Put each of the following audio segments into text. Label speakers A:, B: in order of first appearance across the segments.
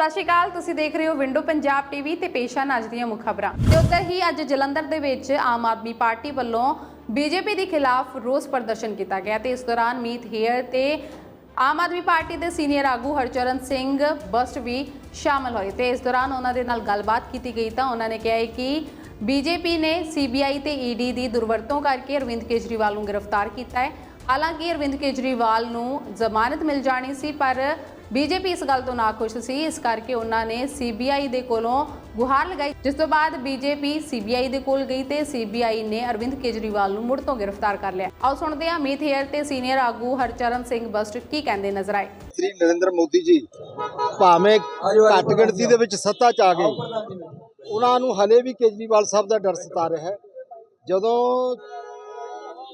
A: ਸਤਿ ਸ਼੍ਰੀ ਅਕਾਲ, ਤੁਸੀਂ ਦੇਖ ਰਹੇ ਹੋ ਵਿੰਡੋ ਪੰਜਾਬ ਟੀਵੀ ਤੇ ਪੇਸ਼ਾਨ ਅੱਜ ਦੀਆਂ ਮੁੱਖ ਖਬਰਾਂ। ਤੇ ਉੱਧਰ ਹੀ ਅੱਜ ਜਲੰਧਰ ਦੇ ਵਿੱਚ ਆਮ ਆਦਮੀ ਪਾਰਟੀ ਵੱਲੋਂ ਬੀਜੇਪੀ ਦੇ ਖਿਲਾਫ ਰੋਸ ਪ੍ਰਦਰਸ਼ਨ ਕੀਤਾ ਗਿਆ ਤੇ ਇਸ ਦੌਰਾਨ ਮੀਤ ਹੇਅਰ ਤੇ ਆਮ ਆਦਮੀ ਪਾਰਟੀ ਦੇ ਸੀਨੀਅਰ ਆਗੂ ਹਰਚਰਨ ਸਿੰਘ ਬਸਟ ਵੀ ਸ਼ਾਮਲ ਹੋਏ ਤੇ ਇਸ ਦੌਰਾਨ ਉਹਨਾਂ ਦੇ ਨਾਲ ਗੱਲਬਾਤ ਕੀਤੀ ਗਈ ਤਾਂ ਉਹਨਾਂ ਨੇ ਕਿਹਾ ਹੈ ਕਿ ਬੀਜੇਪੀ ਨੇ ਸੀਬੀਆਈ ਤੇ ਈਡੀ ਦੀ ਦੁਰਵਰਤੋਂ ਕਰਕੇ ਅਰਵਿੰਦ ਕੇਜਰੀਵਾਲ ਨੂੰ ਗ੍ਰਿਫਤਾਰ ਕੀਤਾ ਹੈ। ਹਾਲਾਂਕਿ ਅਰਵਿੰਦ ਕੇਜਰੀਵਾਲ ਨੂੰ ਜ਼ਮਾਨਤ ਮਿਲ ਜਾਣੀ ਸੀ, ਪਰ ਬੀਜੇਪੀ ਇਸ ਗੱਲ ਤੋਂ ਨਾਖੁਸ਼ ਸੀ ਇਸ ਕਰਕੇ ਉਹਨਾਂ ਨੇ ਸੀਬੀਆਈ ਦੇ ਕੋਲੋਂ ਗੁਹਾਰ ਲਗਾਈ। ਜਿਸ ਤੋਂ ਬਾਅਦ ਬੀਜੇਪੀ ਸੀਬੀਆਈ ਦੇ ਕੋਲ ਗਈ ਤੇ ਸੀਬੀਆਈ ਨੇ ਅਰਵਿੰਦ ਕੇਜਰੀਵਾਲ ਨੂੰ ਮੁੜ ਤੋਂ ਗ੍ਰਿਫਤਾਰ ਕਰ ਲਿਆ। ਆਓ ਸੁਣਦੇ ਹਾਂ ਮੀਤ ਹੇਅਰ ਤੇ ਸੀਨੀਅਰ ਆਗੂ ਹਰਚਰਨ ਸਿੰਘ ਬਸਟ ਕੀ ਕਹਿੰਦੇ ਨਜ਼ਰ ਆਏ।
B: ਸ੍ਰੀ ਨਰਿੰਦਰ ਮੋਦੀ ਜੀ ਭਾਵੇਂ ਘੱਟ ਗਿਣਤੀ ਦੇ ਵਿੱਚ ਸੱਤਾ 'ਚ ਆ ਗਏ ਉਹਨਾਂ ਨੂੰ ਹਲੇ ਵੀ ਕੇਜਰੀਵਾਲ ਸਾਹਿਬ ਦਾ ਡਰ ਸਤਾ ਰਿਹਾ ਹੈ। ਜਦੋਂ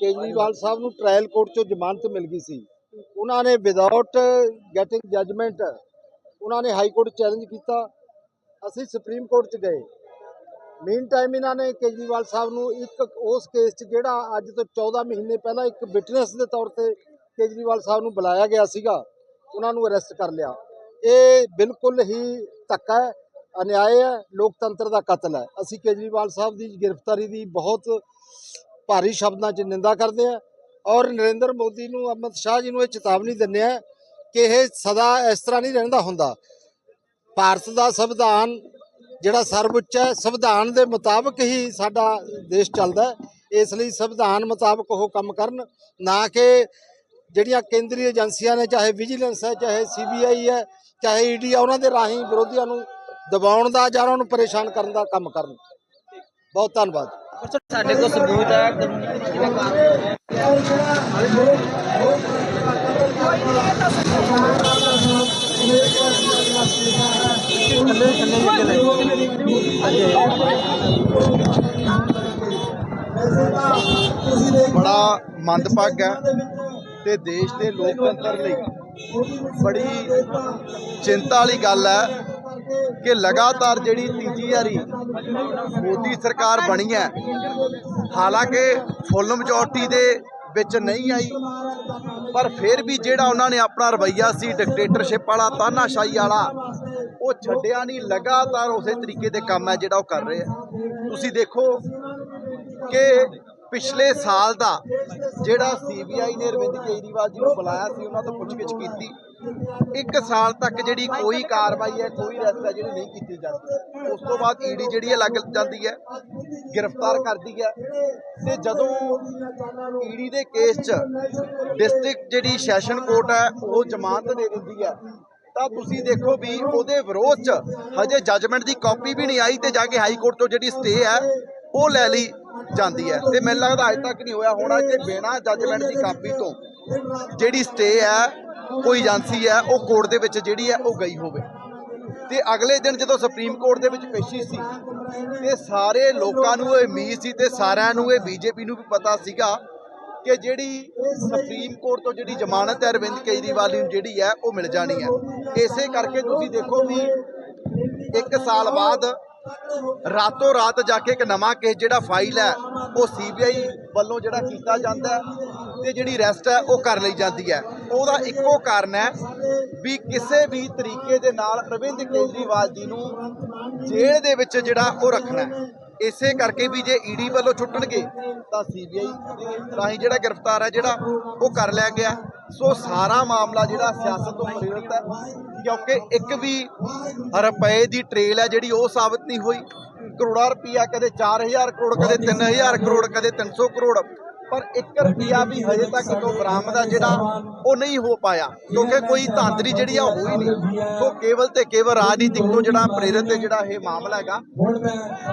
B: ਕੇਜਰੀਵਾਲ ਸਾਹਿਬ ਨੂੰ ਟ੍ਰਾਇਲ ਕੋਰਟ 'ਚੋਂ ਜ਼ਮਾਨਤ ਮਿਲ ਗਈ ਸੀ ਉਹਨਾਂ ਨੇ ਵਿਦਆਊਟ ਗੈਟਿੰਗ ਜਜਮੈਂਟ ਉਹਨਾਂ ਨੇ ਹਾਈ ਕੋਰਟ ਚੈਲੰਜ ਕੀਤਾ। ਅਸੀਂ ਸੁਪਰੀਮ ਕੋਰਟ 'ਚ ਗਏ। ਮੇਨ ਟਾਈਮ ਇਹਨਾਂ ਨੇ ਕੇਜਰੀਵਾਲ ਸਾਹਿਬ ਨੂੰ ਇੱਕ ਉਸ ਕੇਸ 'ਚ ਜਿਹੜਾ ਅੱਜ ਤੋਂ 14 ਮਹੀਨੇ ਪਹਿਲਾਂ ਇੱਕ ਵਿਟਨੈਸ ਦੇ ਤੌਰ ਤੇ ਕੇਜਰੀਵਾਲ ਸਾਹਿਬ ਨੂੰ ਬੁਲਾਇਆ ਗਿਆ ਸੀਗਾ, ਉਹਨਾਂ ਨੂੰ ਅਰੈਸਟ ਕਰ ਲਿਆ। ਇਹ ਬਿਲਕੁਲ ਹੀ ਧੱਕਾ ਹੈ, ਅਨਿਆਏ ਹੈ, ਲੋਕਤੰਤਰ ਦਾ ਕਤਲ ਹੈ। ਅਸੀਂ ਕੇਜਰੀਵਾਲ ਸਾਹਿਬ ਦੀ ਗ੍ਰਿਫਤਾਰੀ ਦੀ ਬਹੁਤ ਭਾਰੀ ਸ਼ਬਦਾਂ 'ਚ ਨਿੰਦਾ ਕਰਦੇ ਹਾਂ। ਔਰ ਨਰਿੰਦਰ ਮੋਦੀ ਨੂੰ ਅਮਿਤ ਸ਼ਾਹ ਜੀ ਨੂੰ ਇਹ ਚੇਤਾਵਨੀ ਦਿੰਦੇ ਆ ਕਿ ਇਹ ਸਦਾ ਇਸ ਤਰ੍ਹਾਂ ਨਹੀਂ ਰਹਿੰਦਾ ਹੁੰਦਾ। ਭਾਰਤ ਦਾ ਸੰਵਿਧਾਨ ਜਿਹੜਾ ਸਰਵਉੱਚ ਹੈ, ਸੰਵਿਧਾਨ ਦੇ ਮੁਤਾਬਕ ਹੀ ਸਾਡਾ ਦੇਸ਼ ਚੱਲਦਾ ਇਸ ਲਈ ਸੰਵਿਧਾਨ ਮੁਤਾਬਕ ਉਹ ਕੰਮ ਕਰਨ, ਨਾ ਕਿ ਜਿਹੜੀਆਂ ਕੇਂਦਰੀ ਏਜੰਸੀਆਂ ਨੇ, ਚਾਹੇ ਵਿਜੀਲੈਂਸ ਹੈ, ਚਾਹੇ ਸੀਬੀਆਈ ਹੈ, ਚਾਹੇ ਈਡੀ ਹੈ, ਉਹਨਾਂ ਦੇ ਰਾਹੀਂ ਵਿਰੋਧੀਆਂ ਨੂੰ ਦਬਾਉਣ ਦਾ ਜਾਂ ਉਹਨਾਂ ਨੂੰ ਪਰੇਸ਼ਾਨ ਕਰਨ ਦਾ ਕੰਮ ਕਰਨ। ਬਹੁਤ ਧੰਨਵਾਦ।
C: ਸਾਡੇ ਕੋਲ ਸਬੂਤ ਹੈ
D: ਬੜਾ ਮੰਦਭਾਗ ਹੈ ਤੇ ਦੇਸ਼ ਦੇ ਲੋਕਤੰਤਰ ਲਈ ਬੜੀ ਚਿੰਤਾ ਵਾਲੀ ਗੱਲ ਹੈ ਕਿ ਲਗਾਤਾਰ ਜਿਹੜੀ ਤੀਜੀ ਵਾਰੀ ਮੋਦੀ ਸਰਕਾਰ ਬਣੀ ਹੈ, ਹਾਲਾਂਕਿ ਫੁੱਲ ਮੈਜੋਰਟੀ ਦੇ ਵਿੱਚ ਨਹੀਂ ਆਈ, ਪਰ ਫਿਰ ਵੀ ਜਿਹੜਾ ਉਹਨਾਂ ਨੇ ਆਪਣਾ ਰਵਈਆ ਸੀ ਡਿਕਟੇਟਰਸ਼ਿਪ ਵਾਲਾ, ਤਾਨਾਸ਼ਾਹੀ ਵਾਲਾ, ਉਹ ਛੱਡਿਆ ਨਹੀਂ, ਲਗਾਤਾਰ ਉਸੇ ਤਰੀਕੇ ਦੇ ਕੰਮ ਹੈ ਜਿਹੜਾ ਉਹ ਕਰ ਰਹੇ ਆ ਤੁਸੀਂ ਦੇਖੋ ਕਿ ਪਿਛਲੇ ਸਾਲ ਦਾ ਜਿਹੜਾ ਸੀਬੀਆਈ ਨੇ ਅਰਵਿੰਦ ਕੇਜਰੀਵਾਲ ਜੀ ਨੂੰ ਬੁਲਾਇਆ ਸੀ, ਉਹਨਾਂ ਤੋਂ ਪੁੱਛਗਿੱਛ ਕੀਤੀ। ਇੱਕ ਸਾਲ ਤੱਕ ਜਿਹੜੀ ਕੋਈ ਕਾਰਵਾਈ ਹੈ, ਕੋਈ ਅਰੈਸਟ ਹੈ, ਜਿਹੜੀ ਨਹੀਂ ਕੀਤੀ ਜਾਂਦੀ। ਉਸ ਤੋਂ ਬਾਅਦ ਈਡੀ ਜਿਹੜੀ ਹੈ, ਲੱਗ ਜਾਂਦੀ ਹੈ, ਗ੍ਰਿਫਤਾਰ ਕਰਦੀ ਹੈ। ਤੇ ਜਦੋਂ ਈਡੀ ਦੇ ਕੇਸ 'ਚ ਡਿਸਟ੍ਰਿਕਟ ਜਿਹੜੀ ਸੈਸ਼ਨ ਕੋਰਟ ਹੈ, ਉਹ ਜ਼ਮਾਨਤ ਦੇ ਦਿੰਦੀ ਹੈ, ਤਾਂ ਤੁਸੀਂ ਦੇਖੋ ਵੀ ਉਹਦੇ ਵਿਰੋਧ 'ਚ ਹਜੇ ਜੱਜਮੈਂਟ ਦੀ ਕਾਪੀ ਵੀ ਨਹੀਂ ਆਈ ਤੇ ਜਾ ਕੇ ਹਾਈ ਕੋਰਟ ਤੋਂ ਜਿਹੜੀ ਸਟੇ ਹੈ, ਉਹ ਲੈ ਲਈ। ਜਾਂਦੀ ਹੈ। ਤੇ ਮੈਨੂੰ ਲੱਗਦਾ ਅਜੇ ਤੱਕ ਨਹੀਂ ਹੋਇਆ। ਹੋਣਾ ਕਿ ਬਿਨਾਂ ਜੱਜਮੈਂਟ ਦੀ ਕਾਪੀ ਤੋਂ ਜਿਹੜੀ ਸਟੇ ਹੈ, ਕੋਈ ਏਜੰਸੀ ਹੈ, ਉਹ ਕੋਰਟ ਦੇ ਵਿੱਚ ਜਿਹੜੀ ਹੈ, ਉਹ ਗਈ ਹੋਵੇ। ਤੇ ਅਗਲੇ ਦਿਨ ਜਦੋਂ ਸੁਪਰੀਮ ਕੋਰਟ ਦੇ ਵਿੱਚ ਪੇਸ਼ੀ ਸੀ, ਤੇ ਸਾਰੇ ਲੋਕਾਂ ਨੂੰ ਇਹ ਉਮੀਦ ਸੀ ਤੇ ਸਾਰਿਆਂ ਨੂੰ ਇਹ ਬੀਜੇਪੀ ਨੂੰ ਵੀ ਪਤਾ ਸੀਗਾ ਕਿ ਜਿਹੜੀ ਸੁਪਰੀਮ ਕੋਰਟ ਤੋਂ ਜਿਹੜੀ ਜ਼ਮਾਨਤ ਹੈ, ਅਰਵਿੰਦ ਕੇਜਰੀਵਾਲ ਨੂੰ ਜਿਹੜੀ ਹੈ, ਉਹ ਮਿਲ ਜਾਣੀ ਹੈ। ਇਸੇ ਕਰਕੇ ਤੁਸੀਂ ਦੇਖੋ ਵੀ ਇੱਕ ਸਾਲ ਬਾਅਦ ਰਾਤੋਂ ਰਾਤ ਜਾ ਕੇ ਇੱਕ ਨਵਾਂ ਕੇਸ ਜਿਹੜਾ ਫਾਈਲ ਹੈ, ਉਹ ਸੀਬੀਆਈ ਵੱਲੋਂ ਜਿਹੜਾ ਕੀਤਾ ਜਾਂਦਾ ਹੈ ਤੇ ਜਿਹੜੀ ਰੈਸਟ ਹੈ, ਉਹ ਕਰ ਲਈ ਜਾਂਦੀ ਹੈ। ਉਹਦਾ ਇੱਕੋ ਕਾਰਨ ਹੈ ਵੀ ਕਿਸੇ ਵੀ ਤਰੀਕੇ ਦੇ ਨਾਲ ਅਰਵਿੰਦ ਕੇਜਰੀਵਾਲ ਜੀ ਨੂੰ ਜੇਲ੍ਹ ਦੇ ਵਿੱਚ ਜਿਹੜਾ ਉਹ ਰੱਖਣਾ ਇਸੇ ਕਰਕੇ ਵੀ ਜੇ ਈਡੀ ਵੱਲੋਂ ਛੁੱਟਣਗੇ, ਤਾਂ ਸੀਬੀਆਈ ਰਾਹੀਂ ਜਿਹੜਾ ਗ੍ਰਿਫਤਾਰ ਹੈ, ਜਿਹੜਾ ਉਹ ਕਰ ਲਿਆ ਗਿਆ ਸੋ ਸਾਰਾ ਮਾਮਲਾ ਜਿਹੜਾ ਸਿਆਸਤ ਤੋਂ ਪ੍ਰੇਰਿਤ ਹੈ ਕਿਉਂਕਿ ਇੱਕ ਵੀ ਰੁਪਏ ਦੀ ਟ੍ਰੇਲ ਹੈ ਜਿਹੜੀ ਉਹ ਸਾਬਤ ਨਹੀਂ ਹੋਈ। ਕਰੋੜਾ ਰੁਪਈਆ ਕਦੇ 4000 ਕਰੋੜ, ਕਦੇ 3000 ਕਰੋੜ, ਕਦੇ 300 ਕਰੋੜ। ਪਰ 1 ਰੁਪਿਆ ਵੀ ਹਜੇ ਤੱਕ ਤੋਂ ਬਰਾਮਦ ਆ ਜਿਹੜਾ ਉਹ ਨਹੀਂ ਹੋ ਪਾਇਆ। ਕਿਉਂਕਿ ਕੋਈ ਧਾਂਦਲੀ ਜਿਹੜੀ ਆ ਹੋਈ ਨਹੀਂ। ਸੋ ਕੇਵਲ ਤੇ ਕੇਵਲ ਰਾਜਨੀਤਿਕ ਤੋਂ ਜਿਹੜਾ ਪ੍ਰੇਰਿਤ ਹੈ ਜਿਹੜਾ ਇਹ ਮਾਮਲਾ ਹੈਗਾ,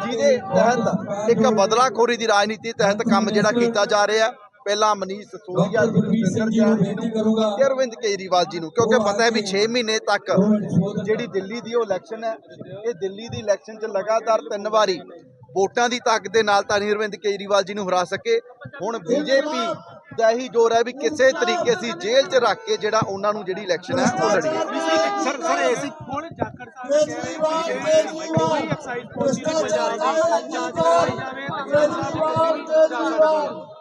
D: ਜਿਹਦੇ ਤਹਿਤ ਇੱਕ ਬਦਲਾਖੋਰੀ ਦੀ ਰਾਜਨੀਤੀ ਤਹਿਤ ਕੰਮ ਜਿਹੜਾ ਕੀਤਾ ਜਾ ਰਿਹਾ। ਪਹਿਲਾਂ ਮਨੀਸ਼ ਸੋਨੀਆ ਜੀ ਨੂੰ ਸਿੰਦਰ ਜੈਨ ਜੀ ਨੂੰ ਤੇ ਅਰਵਿੰਦ ਕੇਜਰੀਵਾਲ ਜੀ ਨੂੰ ਕਿਉਂਕਿ ਪਤਾ ਹੈ ਵੀ 6 ਮਹੀਨੇ ਤੱਕ ਜਿਹੜੀ ਦਿੱਲੀ ਦੀ ਉਹ ਇਲੈਕਸ਼ਨ ਹੈ ਇਹ ਦਿੱਲੀ ਦੀ ਇਲੈਕਸ਼ਨ 'ਚ ਲਗਾਤਾਰ ਤਿੰਨ ਵਾਰੀ ਵੋਟਾਂ ਦੀ ਤਾਕਤ ਦੇ ਨਾਲ ਤਾਂ ਨਹੀਂ ਅਰਵਿੰਦ ਕੇਜਰੀਵਾਲ ਜੀ ਨੂੰ ਹਰਾ ਸਕੇ। ਹੁਣ ਬੀਜੇਪੀ ਦਾ ਇਹੀ ਜ਼ੋਰ ਹੈ ਵੀ ਕਿਸੇ ਤਰੀਕੇ ਸੀ ਜੇਲ੍ਹ 'ਚ ਰੱਖ ਕੇ ਜਿਹੜਾ ਉਹਨਾਂ ਨੂੰ ਜਿਹੜੀ ਇਲੈਕਸ਼ਨ ਹੈ ਉਹ ਲੜੀਏ
E: ਸਰ ਸਰ ਐਸੀ ਕੋਣ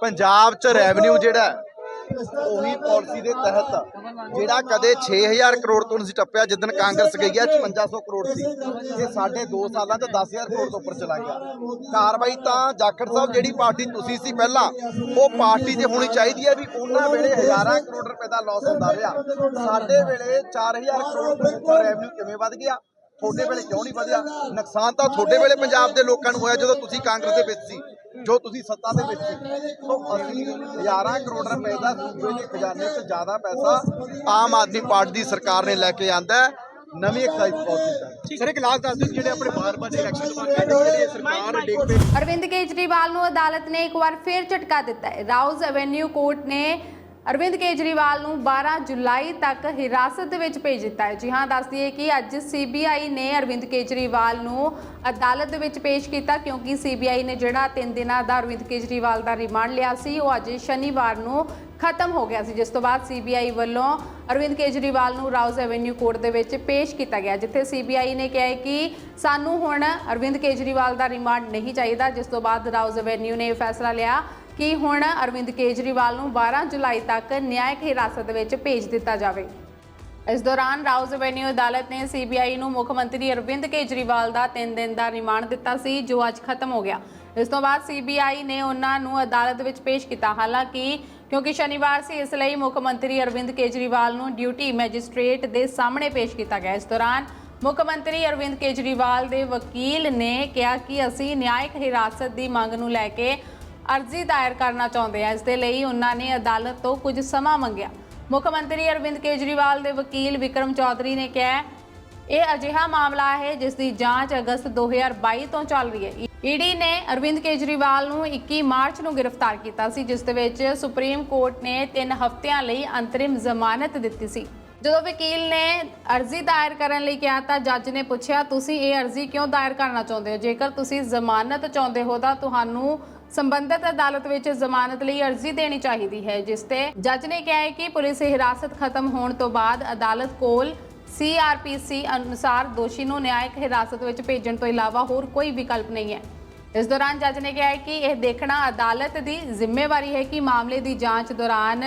E: ਪੰਜਾਬ ਦੀ
D: 'ਚ ਰੈਵਨਿਊ ਜਿਹੜਾ ਹੈ, ਉਹੀ ਪਾਲਿਸੀ ਦੇ ਤਹਿਤ ਜਿਹੜਾ ਕਦੇ 6000 ਕਰੋੜ ਤੋਂ ਨਹੀਂ ਸੀ ਟੱਪਿਆ ਜਿੱਦਣ ਕਾਂਗਰਸ ਗਈ ਹੈ 5500 ਕਰੋੜ ਸੀ। ਇਹ ਸਾਡੇ 2 ਸਾਲਾਂ 'ਚ 10000 ਕਰੋੜ ਤੋਂ ਉੱਪਰ ਚਲਾ ਗਿਆ। ਕਾਰਵਾਈ ਤਾਂ ਜਾਖੜ ਸਾਹਿਬ ਜਿਹੜੀ ਪਾਰਟੀ ਤੁਸੀਂ ਸੀ ਪਹਿਲਾਂ ਉਹ ਪਾਰਟੀ ਤੇ ਹੋਣੀ ਚਾਹੀਦੀ ਹੈ ਵੀ ਉਹਨਾਂ ਵੇਲੇ ਹਜ਼ਾਰਾਂ ਕਰੋੜ ਰੁਪਏ ਦਾ ਲਾਸ ਹੁੰਦਾ ਰਿਹਾ ਸਾਡੇ ਵੇਲੇ 4000 ਕਰੋੜ ਤੋਂ ਉੱਪਰ ਰੈਵਨਿਊ ਕਿਵੇਂ ਵੱਧ ਗਿਆ? ਤੁਹਾਡੇ ਵੇਲੇ ਕਿਉਂ ਨਹੀਂ ਵਧਿਆ? ਨੁਕਸਾਨ ਤਾਂ ਤੁਹਾਡੇ ਵੇਲੇ ਪੰਜਾਬ ਦੇ ਲੋਕਾਂ ਨੂੰ ਹੋਇਆ ਜਦੋਂ ਤੁਸੀਂ ਕਾਂਗਰਸ ਦੇ ਵਿੱਚ ਸੀ ਜੋ ਤੁਸੀਂ ਸੱਤਾ ਦੇ ਵਿੱਚ ਸੀ। ਸੋ ਅਸੀਂ ਹਜ਼ਾਰਾਂ ਕਰੋੜ ਰੁਪਏ ਦਾ ਸੂਬੇ ਦੇ ਖਜ਼ਾਨੇ 'ਚ ਜ਼ਿਆਦਾ ਪੈਸਾ ਆਮ ਆਦਮੀ ਪਾਰਟੀ ਦੀ ਸਰਕਾਰ ਨੇ ਲੈ ਕੇ ਆਂਦਾ ਨਵੀਂ ਐਕਸਾਈਜ਼ ਪਾਲਿਸੀ
E: ਸਰ ਇੱਕ ਲਾਸਟ ਦੱਸ ਦਿਓ ਜਿਹੜੇ ਆਪਣੇ ਬਾਰ-ਬਾਰ ਇਲੈਕਸ਼ਨ ਤੋਂ ਬਾਅਦ ਕਹਿੰਦੇ ਜਿਹੜੀ ਸਰਕਾਰ ਡਿੱਗ ਪਈ।
A: ਅਰਵਿੰਦ ਕੇਜਰੀਵਾਲ ਨੂੰ ਅਦਾਲਤ ਨੇ ਇੱਕ ਵਾਰ ਫਿਰ ਝਟਕਾ ਦਿੱਤਾ ਹੈ। ਰਾਉਜ਼ ਐਵੇਨਿਊ ਕੋਰਟ ਨੇ ਅਰਵਿੰਦ ਕੇਜਰੀਵਾਲ ਨੂੰ 12 ਜੁਲਾਈ ਤੱਕ ਹਿਰਾਸਤ ਦੇ ਵਿੱਚ ਭੇਜ ਦਿੱਤਾ ਹੈ। ਜੀ ਹਾਂ, ਦੱਸ ਦਈਏ ਕਿ ਅੱਜ ਸੀਬੀਆਈ ਨੇ ਅਰਵਿੰਦ ਕੇਜਰੀਵਾਲ ਨੂੰ ਅਦਾਲਤ ਦੇ ਵਿੱਚ ਪੇਸ਼ ਕੀਤਾ ਕਿਉਂਕਿ ਸੀਬੀਆਈ ਨੇ ਜਿਹੜਾ 3 ਦਿਨਾਂ ਦਾ ਅਰਵਿੰਦ ਕੇਜਰੀਵਾਲ ਦਾ ਰਿਮਾਂਡ ਲਿਆ ਸੀ, ਉਹ ਅੱਜ ਸ਼ਨੀਵਾਰ ਨੂੰ ਖਤਮ ਹੋ ਗਿਆ ਸੀ, ਜਿਸ ਤੋਂ ਬਾਅਦ ਸੀਬੀਆਈ ਵੱਲੋਂ ਅਰਵਿੰਦ ਕੇਜਰੀਵਾਲ ਨੂੰ ਰਾਉਜ਼ ਐਵੇਨਿਊ ਕੋਰਟ ਦੇ ਵਿੱਚ ਪੇਸ਼ ਕੀਤਾ ਗਿਆ, ਜਿੱਥੇ ਸੀਬੀਆਈ ਨੇ ਕਿਹਾ ਕਿ ਸਾਨੂੰ ਹੁਣ ਅਰਵਿੰਦ ਕੇਜਰੀਵਾਲ ਦਾ ਰਿਮਾਂਡ ਨਹੀਂ ਚਾਹੀਦਾ, ਜਿਸ ਤੋਂ ਬਾਅਦ ਰਾਉਜ਼ ਐਵੇਨਿਊ ਨੇ ਇਹ ਫੈਸਲਾ ਲਿਆ। ਕਿ ਹੁਣ ਅਰਵਿੰਦ ਕੇਜਰੀਵਾਲ ਨੂੰ 12 ਜੁਲਾਈ ਤੱਕ ਨਿਆਇਕ ਹਿਰਾਸਤ ਵਿੱਚ ਭੇਜ ਦਿੱਤਾ ਜਾਵੇ? ਇਸ ਦੌਰਾਨ ਰਾਉਜ਼ ਐਵੇਨਿਊ ਅਦਾਲਤ ਨੇ ਸੀਬੀਆਈ ਨੂੰ ਮੁੱਖ ਮੰਤਰੀ ਅਰਵਿੰਦ ਕੇਜਰੀਵਾਲ ਦਾ 3 ਦਿਨ ਦਾ ਰਿਮਾਂਡ ਦਿੱਤਾ ਸੀ, ਜੋ ਅੱਜ ਖਤਮ ਹੋ ਗਿਆ। ਇਸ ਤੋਂ ਬਾਅਦ ਸੀਬੀਆਈ ਨੇ ਉਹਨਾਂ ਨੂੰ ਅਦਾਲਤ ਵਿੱਚ ਪੇਸ਼ ਕੀਤਾ। ਹਾਲਾਂਕਿ, ਕਿਉਂਕਿ ਸ਼ਨੀਵਾਰ ਸੀ, ਇਸ ਲਈ ਮੁੱਖ ਮੰਤਰੀ ਅਰਵਿੰਦ ਕੇਜਰੀਵਾਲ ਨੂੰ ਡਿਊਟੀ ਮੈਜਿਸਟ੍ਰੇਟ ਦੇ ਸਾਹਮਣੇ ਪੇਸ਼ ਕੀਤਾ ਗਿਆ। ਇਸ ਦੌਰਾਨ ਮੁੱਖ ਮੰਤਰੀ ਅਰਵਿੰਦ ਕੇਜਰੀਵਾਲ ਦੇ ਵਕੀਲ ਨੇ ਕਿਹਾ ਕਿ ਅਸੀਂ ਨਿਆਇਕ ਹਿਰਾਸਤ ਦੀ ਮੰਗ ਨੂੰ ਲੈ ਕੇ ਅਰਜ਼ੀ ਦਾਇਰ ਕਰਨਾ ਚਾਹੁੰਦੇ ਹਾਂ ਇਸ ਦੇ ਲਈ ਉਹਨਾਂ ਨੇ ਅਦਾਲਤ ਤੋਂ ਕੁਝ ਸਮਾਂ ਮੰਗਿਆ। ਮੁੱਖ ਮੰਤਰੀ ਅਰਵਿੰਦ ਕੇਜਰੀਵਾਲ ਦੇ ਵਕੀਲ ਵਿਕਰਮ ਚੌਧਰੀ ਨੇ ਕਿਹਾ, ਇਹ ਅਜਿਹਾ ਮਾਮਲਾ ਹੈ ਜਿਸ ਦੀ ਜਾਂਚ ਅਗਸਤ 2022 ਤੋਂ ਚੱਲ ਰਹੀ ਹੈ। ਈਡੀ ਨੇ ਅਰਵਿੰਦ ਕੇਜਰੀਵਾਲ ਨੂੰ 21 ਮਾਰਚ ਨੂੰ ਗ੍ਰਿਫਤਾਰ ਕੀਤਾ ਸੀ, ਜਿਸ ਦੇ ਵਿੱਚ ਸੁਪਰੀਮ ਕੋਰਟ ਨੇ 3 ਹਫ਼ਤਿਆਂ ਲਈ ਅੰਤਰਿਮ ਜ਼ਮਾਨਤ ਦਿੱਤੀ ਸੀ। ਜਦੋਂ ਵਕੀਲ ਨੇ ਅਰਜ਼ੀ ਦਾਇਰ ਕਰਨ ਲਈ ਕਿਹਾ ਤਾਂ ਜੱਜ ਨੇ ਪੁੱਛਿਆ, ਤੁਸੀਂ ਇਹ ਅਰਜ਼ੀ ਕਿਉਂ ਦਾਇਰ ਕਰਨਾ ਚਾਹੁੰਦੇ ਹੋ? ਜੇਕਰ ਤੁਸੀਂ ਜ਼ਮਾਨਤ ਚਾਹੁੰਦੇ ਹੋ ਤਾਂ ਤੁਹਾਨੂੰ ਸੰਬੰਧਿਤ ਅਦਾਲਤ ਵਿੱਚ ਜ਼ਮਾਨਤ ਲਈ ਅਰਜ਼ੀ ਦੇਣੀ ਚਾਹੀਦੀ ਹੈ, ਜਿਸ ਤੇ ਜੱਜ ਨੇ ਕਿਹਾ ਹੈ ਕਿ ਪੁਲਿਸ ਹਿਰਾਸਤ ਖਤਮ ਹੋਣ ਤੋਂ ਬਾਅਦ ਅਦਾਲਤ ਕੋਲ ਸੀਆਰਪੀਸੀ ਅਨੁਸਾਰ ਦੋਸ਼ੀ ਨੂੰ ਨਿਆਇਕ ਹਿਰਾਸਤ ਵਿੱਚ ਭੇਜਣ ਤੋਂ ਇਲਾਵਾ ਹੋਰ ਕੋਈ ਵਿਕਲਪ ਨਹੀਂ ਹੈ। ਇਸ ਦੌਰਾਨ ਜੱਜ ਨੇ ਕਿਹਾ ਕਿ ਇਹ ਦੇਖਣਾ ਅਦਾਲਤ ਦੀ ਜ਼ਿੰਮੇਵਾਰੀ ਹੈ ਕਿ ਮਾਮਲੇ ਦੀ ਜਾਂਚ ਦੌਰਾਨ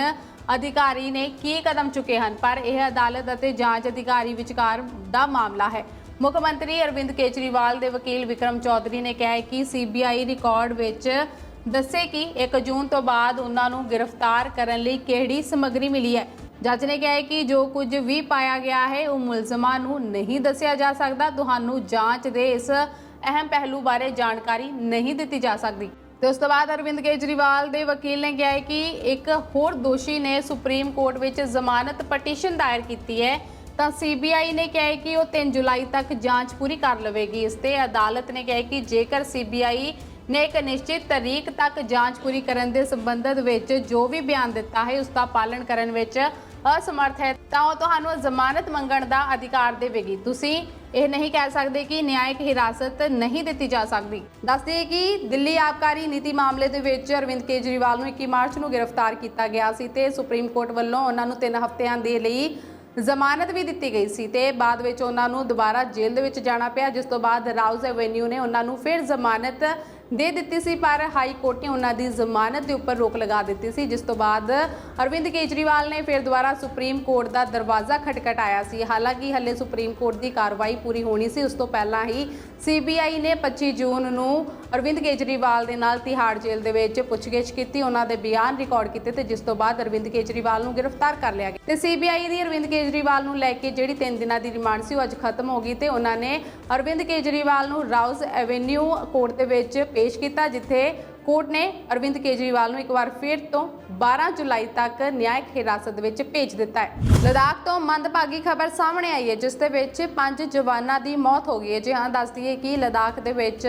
A: ਅਧਿਕਾਰੀ ਨੇ ਕੀ ਕਦਮ ਚੁੱਕੇ ਹਨ, ਪਰ ਇਹ ਅਦਾਲਤ ਅਤੇ ਜਾਂਚ ਅਧਿਕਾਰੀ ਵਿਚਕਾਰ ਦਾ ਮਾਮਲਾ ਹੈ। ਮੁੱਖ ਮੰਤਰੀ ਅਰਵਿੰਦ ਕੇਜਰੀਵਾਲ ਦੇ ਵਕੀਲ ਵਿਕਰਮ ਚੌਧਰੀ ਨੇ ਕਿਹਾ ਹੈ ਕਿ ਸੀਬੀਆਈ ਰਿਕਾਰਡ ਵਿੱਚ ਦੱਸੇ ਕਿ 1 ਜੂਨ ਤੋਂ ਬਾਅਦ ਉਹਨਾਂ ਨੂੰ ਗ੍ਰਿਫਤਾਰ ਕਰਨ ਲਈ ਕਿਹੜੀ ਸਮੱਗਰੀ ਮਿਲੀ ਹੈ। ਜੱਜ ਨੇ ਕਿਹਾ ਹੈ ਕਿ ਜੋ ਕੁਝ ਵੀ ਪਾਇਆ ਗਿਆ ਹੈ, ਉਹ ਮੁਲਜ਼ਮਾਂ ਨੂੰ ਨਹੀਂ ਦੱਸਿਆ ਜਾ ਸਕਦਾ। ਤੁਹਾਨੂੰ ਜਾਂਚ ਦੇ ਇਸ ਅਹਿਮ ਪਹਿਲੂ ਬਾਰੇ ਜਾਣਕਾਰੀ ਨਹੀਂ ਦਿੱਤੀ ਜਾ ਸਕਦੀ। ਤੇ ਉਸ ਤੋਂ ਬਾਅਦ ਅਰਵਿੰਦ ਕੇਜਰੀਵਾਲ ਦੇ ਵਕੀਲ ਨੇ ਕਿਹਾ ਹੈ ਕਿ ਇੱਕ ਹੋਰ ਦੋਸ਼ੀ ਨੇ ਸੁਪਰੀਮ ਕੋਰਟ ਵਿੱਚ ਜ਼ਮਾਨਤ ਪਟੀਸ਼ਨ ਦਾਇਰ ਕੀਤੀ ਹੈ। ਤਾਂ ਸੀਬੀਆਈ ਨੇ ਕਿਹਾ ਕਿ ਉਹ 3 ਜੁਲਾਈ ਤੱਕ ਜਾਂਚ ਪੂਰੀ ਕਰ ਲਵੇਗੀ। ਇਸ ਤੇ ਅਦਾਲਤ ਨੇ ਕਿਹਾ ਕਿ ਜੇਕਰ ਸੀਬੀਆਈ ਨੇ ਇੱਕ ਨਿਸ਼ਚਿਤ ਤਰੀਕ ਤੱਕ ਜਾਂਚ ਪੂਰੀ ਕਰਨ ਦੇ ਸੰਬੰਧਤ ਵਿੱਚ ਜੋ ਵੀ ਬਿਆਨ ਦਿੱਤਾ ਹੈ, ਉਸ ਦਾ ਪਾਲਣ ਕਰਨ ਵਿੱਚ ਅਸਮਰਥ ਹੈ, ਤਾਂ ਉਹ ਤੁਹਾਨੂੰ ਜ਼ਮਾਨਤ ਮੰਗਣ ਦਾ ਅਧਿਕਾਰ ਦੇਵੇਗੀ। ਤੁਸੀਂ ਇਹ ਨਹੀਂ ਕਹਿ ਸਕਦੇ ਕਿ ਨਿਆਇਕ ਹਿਰਾਸਤ ਨਹੀਂ ਦਿੱਤੀ ਜਾ ਸਕਦੀ। ਦੱਸਦੇ ਕਿ ਦਿੱਲੀ ਆਬਕਾਰੀ ਨੀਤੀ ਮਾਮਲੇ ਦੇ ਵਿੱਚ ਅਰਵਿੰਦ ਕੇਜਰੀਵਾਲ ਨੂੰ 21 ਮਾਰਚ ਨੂੰ ਗ੍ਰਿਫਤਾਰ ਕੀਤਾ ਗਿਆ ਸੀ ਤੇ ਸੁਪਰੀਮ ਕੋਰਟ ਵੱਲੋਂ ਉਹਨਾਂ ਨੂੰ 3 ਹਫ਼ਤਿਆਂ ਦੇ ਲਈ ਜ਼ਮਾਨਤ ਵੀ ਦਿੱਤੀ ਗਈ ਸੀ ਤੇ ਬਾਅਦ ਵਿੱਚ ਉਹਨਾਂ ਨੂੰ ਦੁਬਾਰਾ ਜੇਲ੍ਹ ਦੇ ਵਿੱਚ ਜਾਣਾ ਪਿਆ, ਜਿਸ ਤੋਂ ਬਾਅਦ ਰਾਉਜ਼ ਐਵੇਨਿਊ ਨੇ ਉਹਨਾਂ ਨੂੰ ਫਿਰ ਜ਼ਮਾਨਤ ਦੇ ਦਿੱਤੀ ਸੀ, ਪਰ ਹਾਈ ਕੋਰਟ ਨੇ ਉਹਨਾਂ ਦੀ ਜ਼ਮਾਨਤ ਦੇ ਉੱਪਰ ਰੋਕ ਲਗਾ ਦਿੱਤੀ ਸੀ, ਜਿਸ ਤੋਂ ਬਾਅਦ ਅਰਵਿੰਦ ਕੇਜਰੀਵਾਲ ਨੇ ਫਿਰ ਦੁਬਾਰਾ ਸੁਪਰੀਮ ਕੋਰਟ ਦਾ ਦਰਵਾਜ਼ਾ ਖਟਖਟਾਇਆ ਸੀ। ਹਾਲਾਂਕਿ ਹੱਲੇ ਸੁਪਰੀਮ ਕੋਰਟ ਦੀ ਕਾਰਵਾਈ ਪੂਰੀ ਹੋਣੀ ਸੀ, ਉਸ ਤੋਂ ਪਹਿਲਾਂ ਹੀ ਸੀਬੀਆਈ ਨੇ 25 ਜੂਨ ਨੂੰ ਅਰਵਿੰਦ ਕੇਜਰੀਵਾਲ ਦੇ ਨਾਲ ਤਿਹਾੜ ਜੇਲ੍ਹ ਦੇ ਵਿੱਚ ਪੁੱਛਗਿੱਛ ਕੀਤੀ, ਉਹਨਾਂ ਦੇ ਬਿਆਨ ਰਿਕਾਰਡ ਕੀਤੇ ਤੇ ਜਿਸ ਤੋਂ ਬਾਅਦ ਅਰਵਿੰਦ ਕੇਜਰੀਵਾਲ ਨੂੰ ਗ੍ਰਿਫਤਾਰ ਕਰ ਲਿਆ ਗਿਆ। ਤੇ ਸੀਬੀਆਈ ਦੀ ਅਰਵਿੰਦ ਕੇਜਰੀਵਾਲ ਨੂੰ ਲੈ ਕੇ ਜਿਹੜੀ 3 ਦਿਨਾਂ ਦੀ ਰਿਮਾਂਡ ਸੀ ਉਹ ਅੱਜ ਖਤਮ ਹੋ ਗਈ ਤੇ ਉਹਨਾਂ ਨੇ ਅਰਵਿੰਦ ਕੇਜਰੀਵਾਲ ਨੂੰ ਰਾਉਜ਼ ਐਵੇਨਿਊ ਕੋਰਟ ਦੇ ਵਿੱਚ ਪੇਸ਼ ਕੀਤਾ, ਜਿੱਥੇ ਕੋਰਟ ਨੇ ਅਰਵਿੰਦ ਕੇਜਰੀਵਾਲ ਨੂੰ ਇੱਕ ਵਾਰ ਫਿਰ ਤੋਂ 12 ਜੁਲਾਈ ਤੱਕ ਨਿਆਇਕ ਹਿਰਾਸਤ ਵਿੱਚ ਭੇਜ ਦਿੱਤਾ ਹੈ। ਲਦਾਖ ਤੋਂ ਮੰਦਭਾਗੀ ਖਬਰ ਸਾਹਮਣੇ ਆਈ ਹੈ, ਜਿਸ ਦੇ ਵਿੱਚ ਪੰਜ ਜਵਾਨਾਂ ਦੀ ਮੌਤ ਹੋ ਗਈ ਹੈ। ਜੀ ਹਾਂ, ਦੱਸ ਦਈਏ ਕਿ ਲਦਾਖ ਦੇ ਵਿੱਚ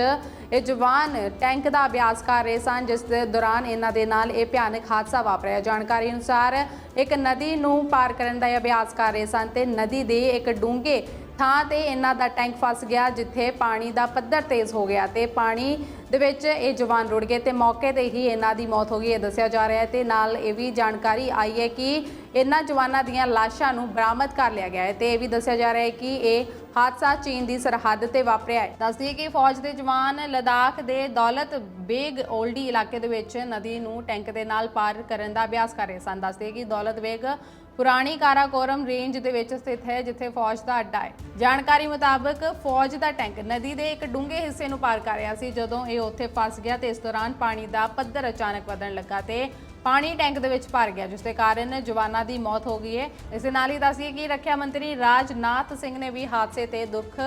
A: ਇਹ ਜਵਾਨ ਟੈਂਕ ਦਾ ਅਭਿਆਸ ਕਰ ਰਹੇ ਸਨ, ਜਿਸ ਦੇ ਦੌਰਾਨ ਇਹਨਾਂ ਦੇ ਨਾਲ ਇਹ ਭਿਆਨਕ ਹਾਦਸਾ ਵਾਪਰਿਆ। ਜਾਣਕਾਰੀ ਅਨੁਸਾਰ ਇੱਕ ਨਦੀ ਨੂੰ ਪਾਰ ਕਰਨ ਦਾ ਅਭਿਆਸ ਕਰ ਰਹੇ ਸਨ ਤੇ ਨਦੀ ਦੇ ਇੱਕ ਡੂੰਘੇ ਥਾਂ ਤੇ ਇਹਨਾਂ ਦਾ ਟੈਂਕ ਫਸ ਗਿਆ, ਜਿੱਥੇ ਪਾਣੀ ਦਾ ਪੱਧਰ ਤੇਜ਼ ਹੋ ਗਿਆ ਤੇ ਪਾਣੀ ਦੇ ਵਿੱਚ ਇਹ ਜਵਾਨ ਰੁੜ ਗਏ ਤੇ ਮੌਕੇ ਤੇ ਹੀ ਇਹਨਾਂ ਦੀ ਮੌਤ ਹੋ ਗਈ, ਇਹ ਦੱਸਿਆ ਜਾ ਰਿਹਾ ਹੈ ਤੇ ਨਾਲ ਇਹ ਵੀ ਜਾਣਕਾਰੀ ਆਈ ਹੈ ਕਿ ਇਹਨਾਂ ਜਵਾਨਾਂ ਦੀਆਂ ਲਾਸ਼ਾਂ ਨੂੰ ਬਰਾਮਦ ਕਰ ਲਿਆ ਗਿਆ ਹੈ ਤੇ ਇਹ ਵੀ ਦੱਸਿਆ ਜਾ ਰਿਹਾ ਹੈ ਕਿ ਇਹ ਹਾਦਸਾ ਚੀਨ ਦੀ ਸਰਹੱਦ ਤੇ ਵਾਪਰਿਆ ਹੈ। ਦੱਸਦੀਏ ਕਿ ਫੌਜ ਦੇ ਜਵਾਨ ਲਦਾਖ ਦੇ ਦੌਲਤ ਬੇਗ ਓਲਡੀ ਇਲਾਕੇ ਦੇ ਵਿੱਚ ਨਦੀ ਨੂੰ ਟੈਂਕ ਦੇ ਨਾਲ ਪਾਰ ਕਰਨ ਦਾ ਅਭਿਆਸ ਕਰ ਰਹੇ ਸਨ। ਦੱਸਦੀਏ ਕਿ ਦੌਲਤ ਬੇਗ ਪੁਰਾਣੀ ਕਾਰਾਕੋਰਮ ਰੇਂਜ ਦੇ ਵਿੱਚ ਸਥਿਤ ਹੈ, ਜਿੱਥੇ ਫੌਜ ਦਾ ਅੱਡਾ ਹੈ। ਜਾਣਕਾਰੀ ਮੁਤਾਬਕ ਫੌਜ ਦਾ ਟੈਂਕ ਨਦੀ ਦੇ ਇੱਕ ਡੂੰਘੇ ਹਿੱਸੇ ਨੂੰ ਪਾਰ ਕਰ ਰਿਹਾ ਸੀ, ਜਦੋਂ ਇਹ ਉੱਥੇ ਫਸ ਗਿਆ ਤੇ ਇਸ ਦੌਰਾਨ ਪਾਣੀ ਦਾ ਪੱਧਰ ਅਚਾਨਕ ਵਧਣ ਲੱਗਾ ਤੇ ਪਾਣੀ ਟੈਂਕ ਦੇ ਵਿੱਚ ਭਰ ਗਿਆ, ਜਿਸ ਦੇ ਕਾਰਨ ਜਵਾਨਾਂ ਦੀ ਮੌਤ ਹੋ ਗਈ ਹੈ। ਇਸ ਦੇ ਨਾਲ ਹੀ ਦੱਸੀਏ ਕਿ ਰੱਖਿਆ ਮੰਤਰੀ ਰਾਜਨਾਥ ਸਿੰਘ ਨੇ ਵੀ ਹਾਦਸੇ ਤੇ ਦੁੱਖ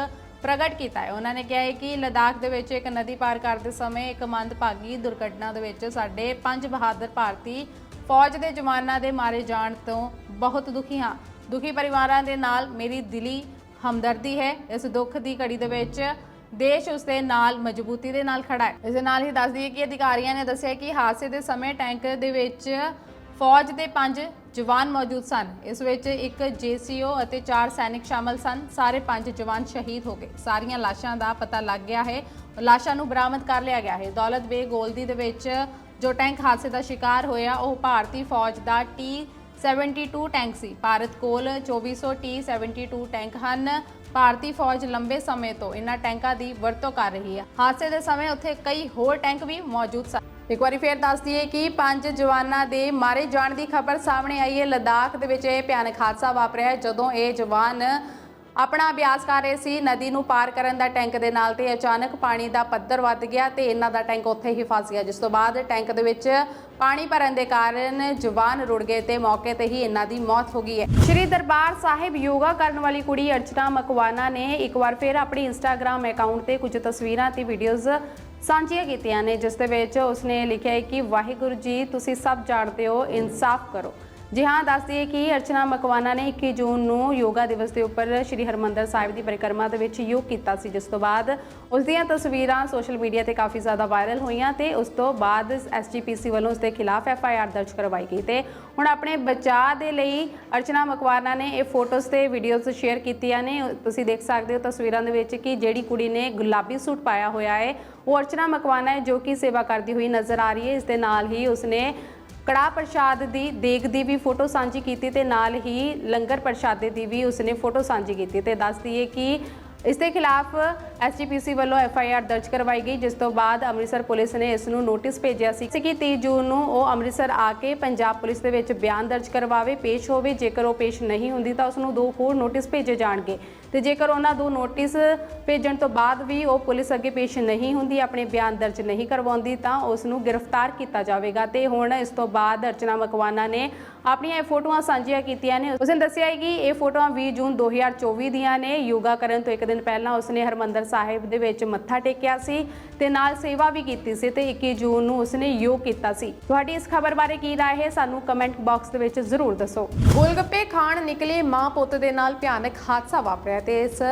A: ਪ੍ਰਗਟ ਕੀਤਾ ਹੈ। ਉਹਨਾਂ ਨੇ ਕਿਹਾ ਹੈ ਕਿ ਲਦਾਖ ਦੇ ਵਿੱਚ ਇੱਕ ਨਦੀ ਪਾਰ ਕਰਦੇ ਸਮੇਂ ਇੱਕ ਮੰਦਭਾਗੀ ਦੁਰਘਟਨਾ ਦੇ ਵਿੱਚ ਸਾਡੇ ਪੰਜ ਬਹਾਦਰ ਭਾਰਤੀ ਫੌਜ ਦੇ ਜਵਾਨਾਂ ਦੇ ਮਾਰੇ ਜਾਣ ਤੋਂ ਬਹੁਤ ਦੁਖੀ ਹਾਂ। ਦੁਖੀ ਪਰਿਵਾਰਾਂ ਦੇ ਨਾਲ ਮੇਰੀ ਦਿਲੀ ਹਮਦਰਦੀ ਹੈ। ਇਸ ਦੁੱਖ ਦੀ ਘੜੀ ਦੇ ਵਿੱਚ ਦੇਸ਼ ਉਸ ਦੇ ਨਾਲ ਮਜ਼ਬੂਤੀ ਦੇ ਨਾਲ ਖੜਾ ਹੈ। ਇਸ ਦੇ ਨਾਲ ਹੀ ਦੱਸ ਦਈਏ ਕਿ ਅਧਿਕਾਰੀਆਂ ਨੇ ਦੱਸਿਆ ਕਿ ਹਾਦਸੇ ਦੇ ਸਮੇਂ ਟੈਂਕ ਦੇ ਵਿੱਚ ਫੌਜ ਦੇ ਪੰਜ ਜਵਾਨ ਮੌਜੂਦ ਸਨ। ਇਸ ਵਿੱਚ ਇੱਕ ਜੀਸੀਓ ਅਤੇ ਚਾਰ ਸੈਨਿਕ ਸ਼ਾਮਲ ਸਨ। ਸਾਰੇ ਪੰਜ ਜਵਾਨ ਸ਼ਹੀਦ ਹੋ ਗਏ। ਸਾਰੀਆਂ ਲਾਸ਼ਾਂ ਦਾ ਪਤਾ ਲੱਗ ਗਿਆ ਹੈ। ਲਾਸ਼ਾਂ ਨੂੰ ਬਰਾਮਦ ਕਰ ਲਿਆ ਗਿਆ ਹੈ। ਦੌਲਤ ਬੇ ਗੋਲਦੀ ਦੇ ਵਿੱਚ ਜੋ ਟੈਂਕ ਹਾਦਸੇ ਦਾ ਸ਼ਿਕਾਰ ਹੋਇਆ, ਉਹ ਭਾਰਤੀ ਫੌਜ ਦਾ ਟੀ 72 ਟੈਂਕ ਸੀ। ਭਾਰਤ ਕੋਲ 2400 ਟੀ 72 ਟੈਂਕ ਹਨ। ਭਾਰਤੀ ਫੌਜ ਲੰਬੇ ਸਮੇਂ ਤੋਂ ਇਹਨਾਂ ਟੈਂਕਾਂ ਦੀ ਵਰਤੋਂ ਕਰ ਰਹੀ ਹੈ। ਹਾਦਸੇ ਦੇ ਸਮੇਂ ਉੱਥੇ ਕਈ ਹੋਰ ਟੈਂਕ ਵੀ ਮੌਜੂਦ ਸਨ। ਇੱਕ ਵਾਰੀ ਫੇਰ ਦੱਸ ਦਈਏ ਕਿ ਪੰਜ ਜਵਾਨਾਂ ਦੇ ਮਾਰੇ ਜਾਣ ਦੀ ਖਬਰ ਸਾਹਮਣੇ ਆਈ ਹੈ। ਲਦਾਖ ਦੇ ਵਿੱਚ ਇਹ ਭਿਆਨਕ ਹਾਦਸਾ ਵਾਪਰਿਆ ਹੈ, ਜਦੋਂ ਇਹ ਜਵਾਨ ਆਪਣਾ ਅਭਿਆਸ ਕਰ ਰਹੇ ਸੀ। ਨਦੀ ਨੂੰ ਪਾਰ ਕਰਨ ਦਾ ਟੈਂਕ ਦੇ ਨਾਲ ਤੇ ਅਚਾਨਕ ਪਾਣੀ ਦਾ ਪੱਧਰ ਵੱਧ ਗਿਆ ਤੇ ਇਹਨਾਂ ਦਾ ਟੈਂਕ ਉੱਥੇ ਹੀ ਫਸ ਗਿਆ, ਜਿਸ ਤੋਂ ਬਾਅਦ ਟੈਂਕ ਦੇ ਵਿੱਚ ਪਾਣੀ ਭਰਨ ਦੇ ਕਾਰਨ ਜਵਾਨ ਰੁੜ ਗਏ ਤੇ ਮੌਕੇ ਤੇ ਹੀ ਇਹਨਾਂ ਦੀ ਮੌਤ ਹੋ ਗਈ ਹੈ। ਸ਼੍ਰੀ ਦਰਬਾਰ ਸਾਹਿਬ ਯੋਗਾ ਕਰਨ ਵਾਲੀ ਕੁੜੀ ਅਰਚਨਾ ਮਕਵਾਨਾ ਨੇ ਇੱਕ ਵਾਰ ਫਿਰ ਆਪਣੀ ਇੰਸਟਾਗ੍ਰam ਅਕਾਊਂਟ ਤੇ ਕੁਝ ਤਸਵੀਰਾਂ ਤੇ ਵੀਡੀਓਜ਼ ਸਾਂਝੀਆਂ ਕੀਤੀਆਂ ਨੇ, ਜਿਸ ਦੇ ਵਿੱਚ ਉਸਨੇ ਲਿਖਿਆ ਹੈ ਕਿ, ਵਾਹਿਗੁਰੂ ਜੀ, ਤੁਸੀਂ ਸਭ ਜਾਣਦੇ ਹੋ, ਇਨਸਾਫ ਕਰੋ। ਜੀ ਹਾਂ, ਦੱਸ ਦਈਏ ਕਿ ਅਰਚਨਾ ਮਕਵਾਨਾ ਨੇ 21 ਜੂਨ ਨੂੰ ਯੋਗਾ ਦਿਵਸ ਦੇ ਉੱਪਰ ਸ੍ਰੀ ਹਰਮੰਦਰ ਸਾਹਿਬ ਦੀ ਪਰਿਕਰਮਾ ਦੇ ਵਿੱਚ ਯੋਗ ਕੀਤਾ ਸੀ। ਜਿਸ ਤੋਂ ਬਾਅਦ ਉਸ ਦੀਆਂ ਤਸਵੀਰਾਂ ਸੋਸ਼ਲ ਮੀਡੀਆ ਤੇ ਕਾਫੀ ਜ਼ਿਆਦਾ ਵਾਇਰਲ ਹੋਈਆਂ ਤੇ ਉਸ ਤੋਂ ਬਾਅਦ ਐਸਜੀਪੀਸੀ ਵੱਲੋਂ ਉਸ ਦੇ ਖਿਲਾਫ ਐਫਆਈਆਰ ਦਰਜ ਕਰਵਾਈ ਗਈ ਤੇ ਹੁਣ ਆਪਣੇ ਬਚਾਅ ਦੇ ਲਈ ਅਰਚਨਾ ਮਕਵਾਨਾ ਨੇ ਇਹ ਫੋਟੋਜ਼ ਤੇ ਵੀਡੀਓਜ਼ ਸ਼ੇਅਰ ਕੀਤੀਆਂ ਨੇ। ਤੁਸੀਂ ਦੇਖ ਸਕਦੇ ਹੋ ਤਸਵੀਰਾਂ ਦੇ ਵਿੱਚ ਕਿ ਜਿਹੜੀ ਕੁੜੀ ਨੇ ਗੁਲਾਬੀ ਸੂਟ ਪਾਇਆ ਹੋਇਆ ਹੈ, ਉਹ ਅਰਚਨਾ ਮਕਵਾਨਾ ਹੈ ਜੋ ਕਿ ਸੇਵਾ ਕਰਦੀ ਹੋਈ ਨਜ਼ਰ ਆ ਰਹੀ ਹੈ। ਇਸ ਦੇ ਨਾਲ ਹੀ ਉਸਨੇ ਕੜਾ ਪ੍ਰਸ਼ਾਦ ਦੀ ਦੇਗ ਦੀ ਵੀ ਫੋਟੋ ਸਾਂਝੀ ਕੀਤੀ ਤੇ ਨਾਲ ਹੀ ਲੰਗਰ ਪ੍ਰਸ਼ਾਦੇ ਦੀ ਵੀ ਉਸਨੇ ਫੋਟੋ ਸਾਂਝੀ ਕੀਤੀ ਤੇ ਦੱਸ ਦਈਏ ਕਿ ਇਸ ਦੇ ਖਿਲਾਫ ਐਸਜੀਪੀਸੀ ਵੱਲੋਂ ਐਫਆਈਆਰ ਦਰਜ ਕਰਵਾਈ ਗਈ, ਜਿਸ ਤੋਂ ਬਾਅਦ ਅੰਮ੍ਰਿਤਸਰ ਪੁਲਿਸ ਨੇ ਇਸ ਨੂੰ ਨੋਟਿਸ ਭੇਜਿਆ ਸੀ। ਕਿ 30 ਜੂਨ ਨੂੰ ਉਹ ਅੰਮ੍ਰਿਤਸਰ ਆ ਕੇ ਪੰਜਾਬ ਪੁਲਿਸ ਦੇ ਵਿੱਚ ਬਿਆਨ ਦਰਜ ਕਰਵਾਵੇ, ਪੇਸ਼ ਹੋਵੇ। ਜੇਕਰ ਉਹ ਪੇਸ਼ ਨਹੀਂ ਹੁੰਦੀ ਤਾਂ ਉਸ ਨੂੰ ਦੋ ਹੋਰ ਨੋਟਿਸ ਭੇਜੇ ਜਾਣਗੇ। ਤੇ ਜੇਕਰ ਉਹਨਾਂ ਦੋ ਨੋਟਿਸ ਭੇਜਣ ਤੋਂ ਬਾਅਦ ਵੀ ਉਹ ਪੁਲਿਸ ਅੱਗੇ ਪੇਸ਼ ਨਹੀਂ ਹੁੰਦੀ, ਆਪਣੇ ਬਿਆਨ ਦਰਜ ਨਹੀਂ ਕਰਵਾਉਂਦੀ, ਤਾਂ ਉਸ ਨੂੰ ਗ੍ਰਿਫਤਾਰ ਕੀਤਾ ਜਾਵੇਗਾ। ਤੇ ਹੁਣ ਇਸ ਤੋਂ ਬਾਅਦ ਅਰਚਨਾ ਮਕਵਾਨਾ ਨੇ ਆਪਣੀਆਂ ਇਹ ਫੋਟੋਆਂ ਸਾਂਝੀਆਂ ਕੀਤੀਆਂ ਨੇ। ਉਸਨੇ ਦੱਸਿਆ ਹੈ ਕਿ ਇਹ ਫੋਟੋਆਂ 20 ਜੂਨ 2024 ਦੀਆਂ ਨੇ। ਯੋਗਾ ਕਰਨ ਤੋਂ ਇੱਕ ਦਿਨ ਪਹਿਲਾਂ ਉਸਨੇ ਹਰਮੰਦਰ ਸਾਹਿਬ ਦੇ ਵਿੱਚ ਮੱਥਾ ਟੇਕਿਆ ਸੀ ਤੇ ਨਾਲ ਸੇਵਾ ਵੀ ਕੀਤੀ ਸੀ ਤੇ 21 ਜੂਨ ਨੂੰ ਉਸਨੇ ਯੋਗ ਕੀਤਾ ਸੀ। ਤੁਹਾਡੀ ਇਸ ਖਬਰ ਬਾਰੇ ਕੀ ਰਾਏ ਹੈ ਸਾਨੂੰ ਕਮੈਂਟ ਬਾਕਸ ਦੇ ਵਿੱਚ ਜ਼ਰੂਰ ਦੱਸੋ। ਗੋਲਗੱਪੇ ਖਾਣ ਨਿਕਲੇ ਮਾਂ ਪੁੱਤ ਦੇ ਨਾਲ ਭਿਆਨਕ ਹਾਦਸਾ ਵਾਪਰਿਆ ਤੇ ਇਸ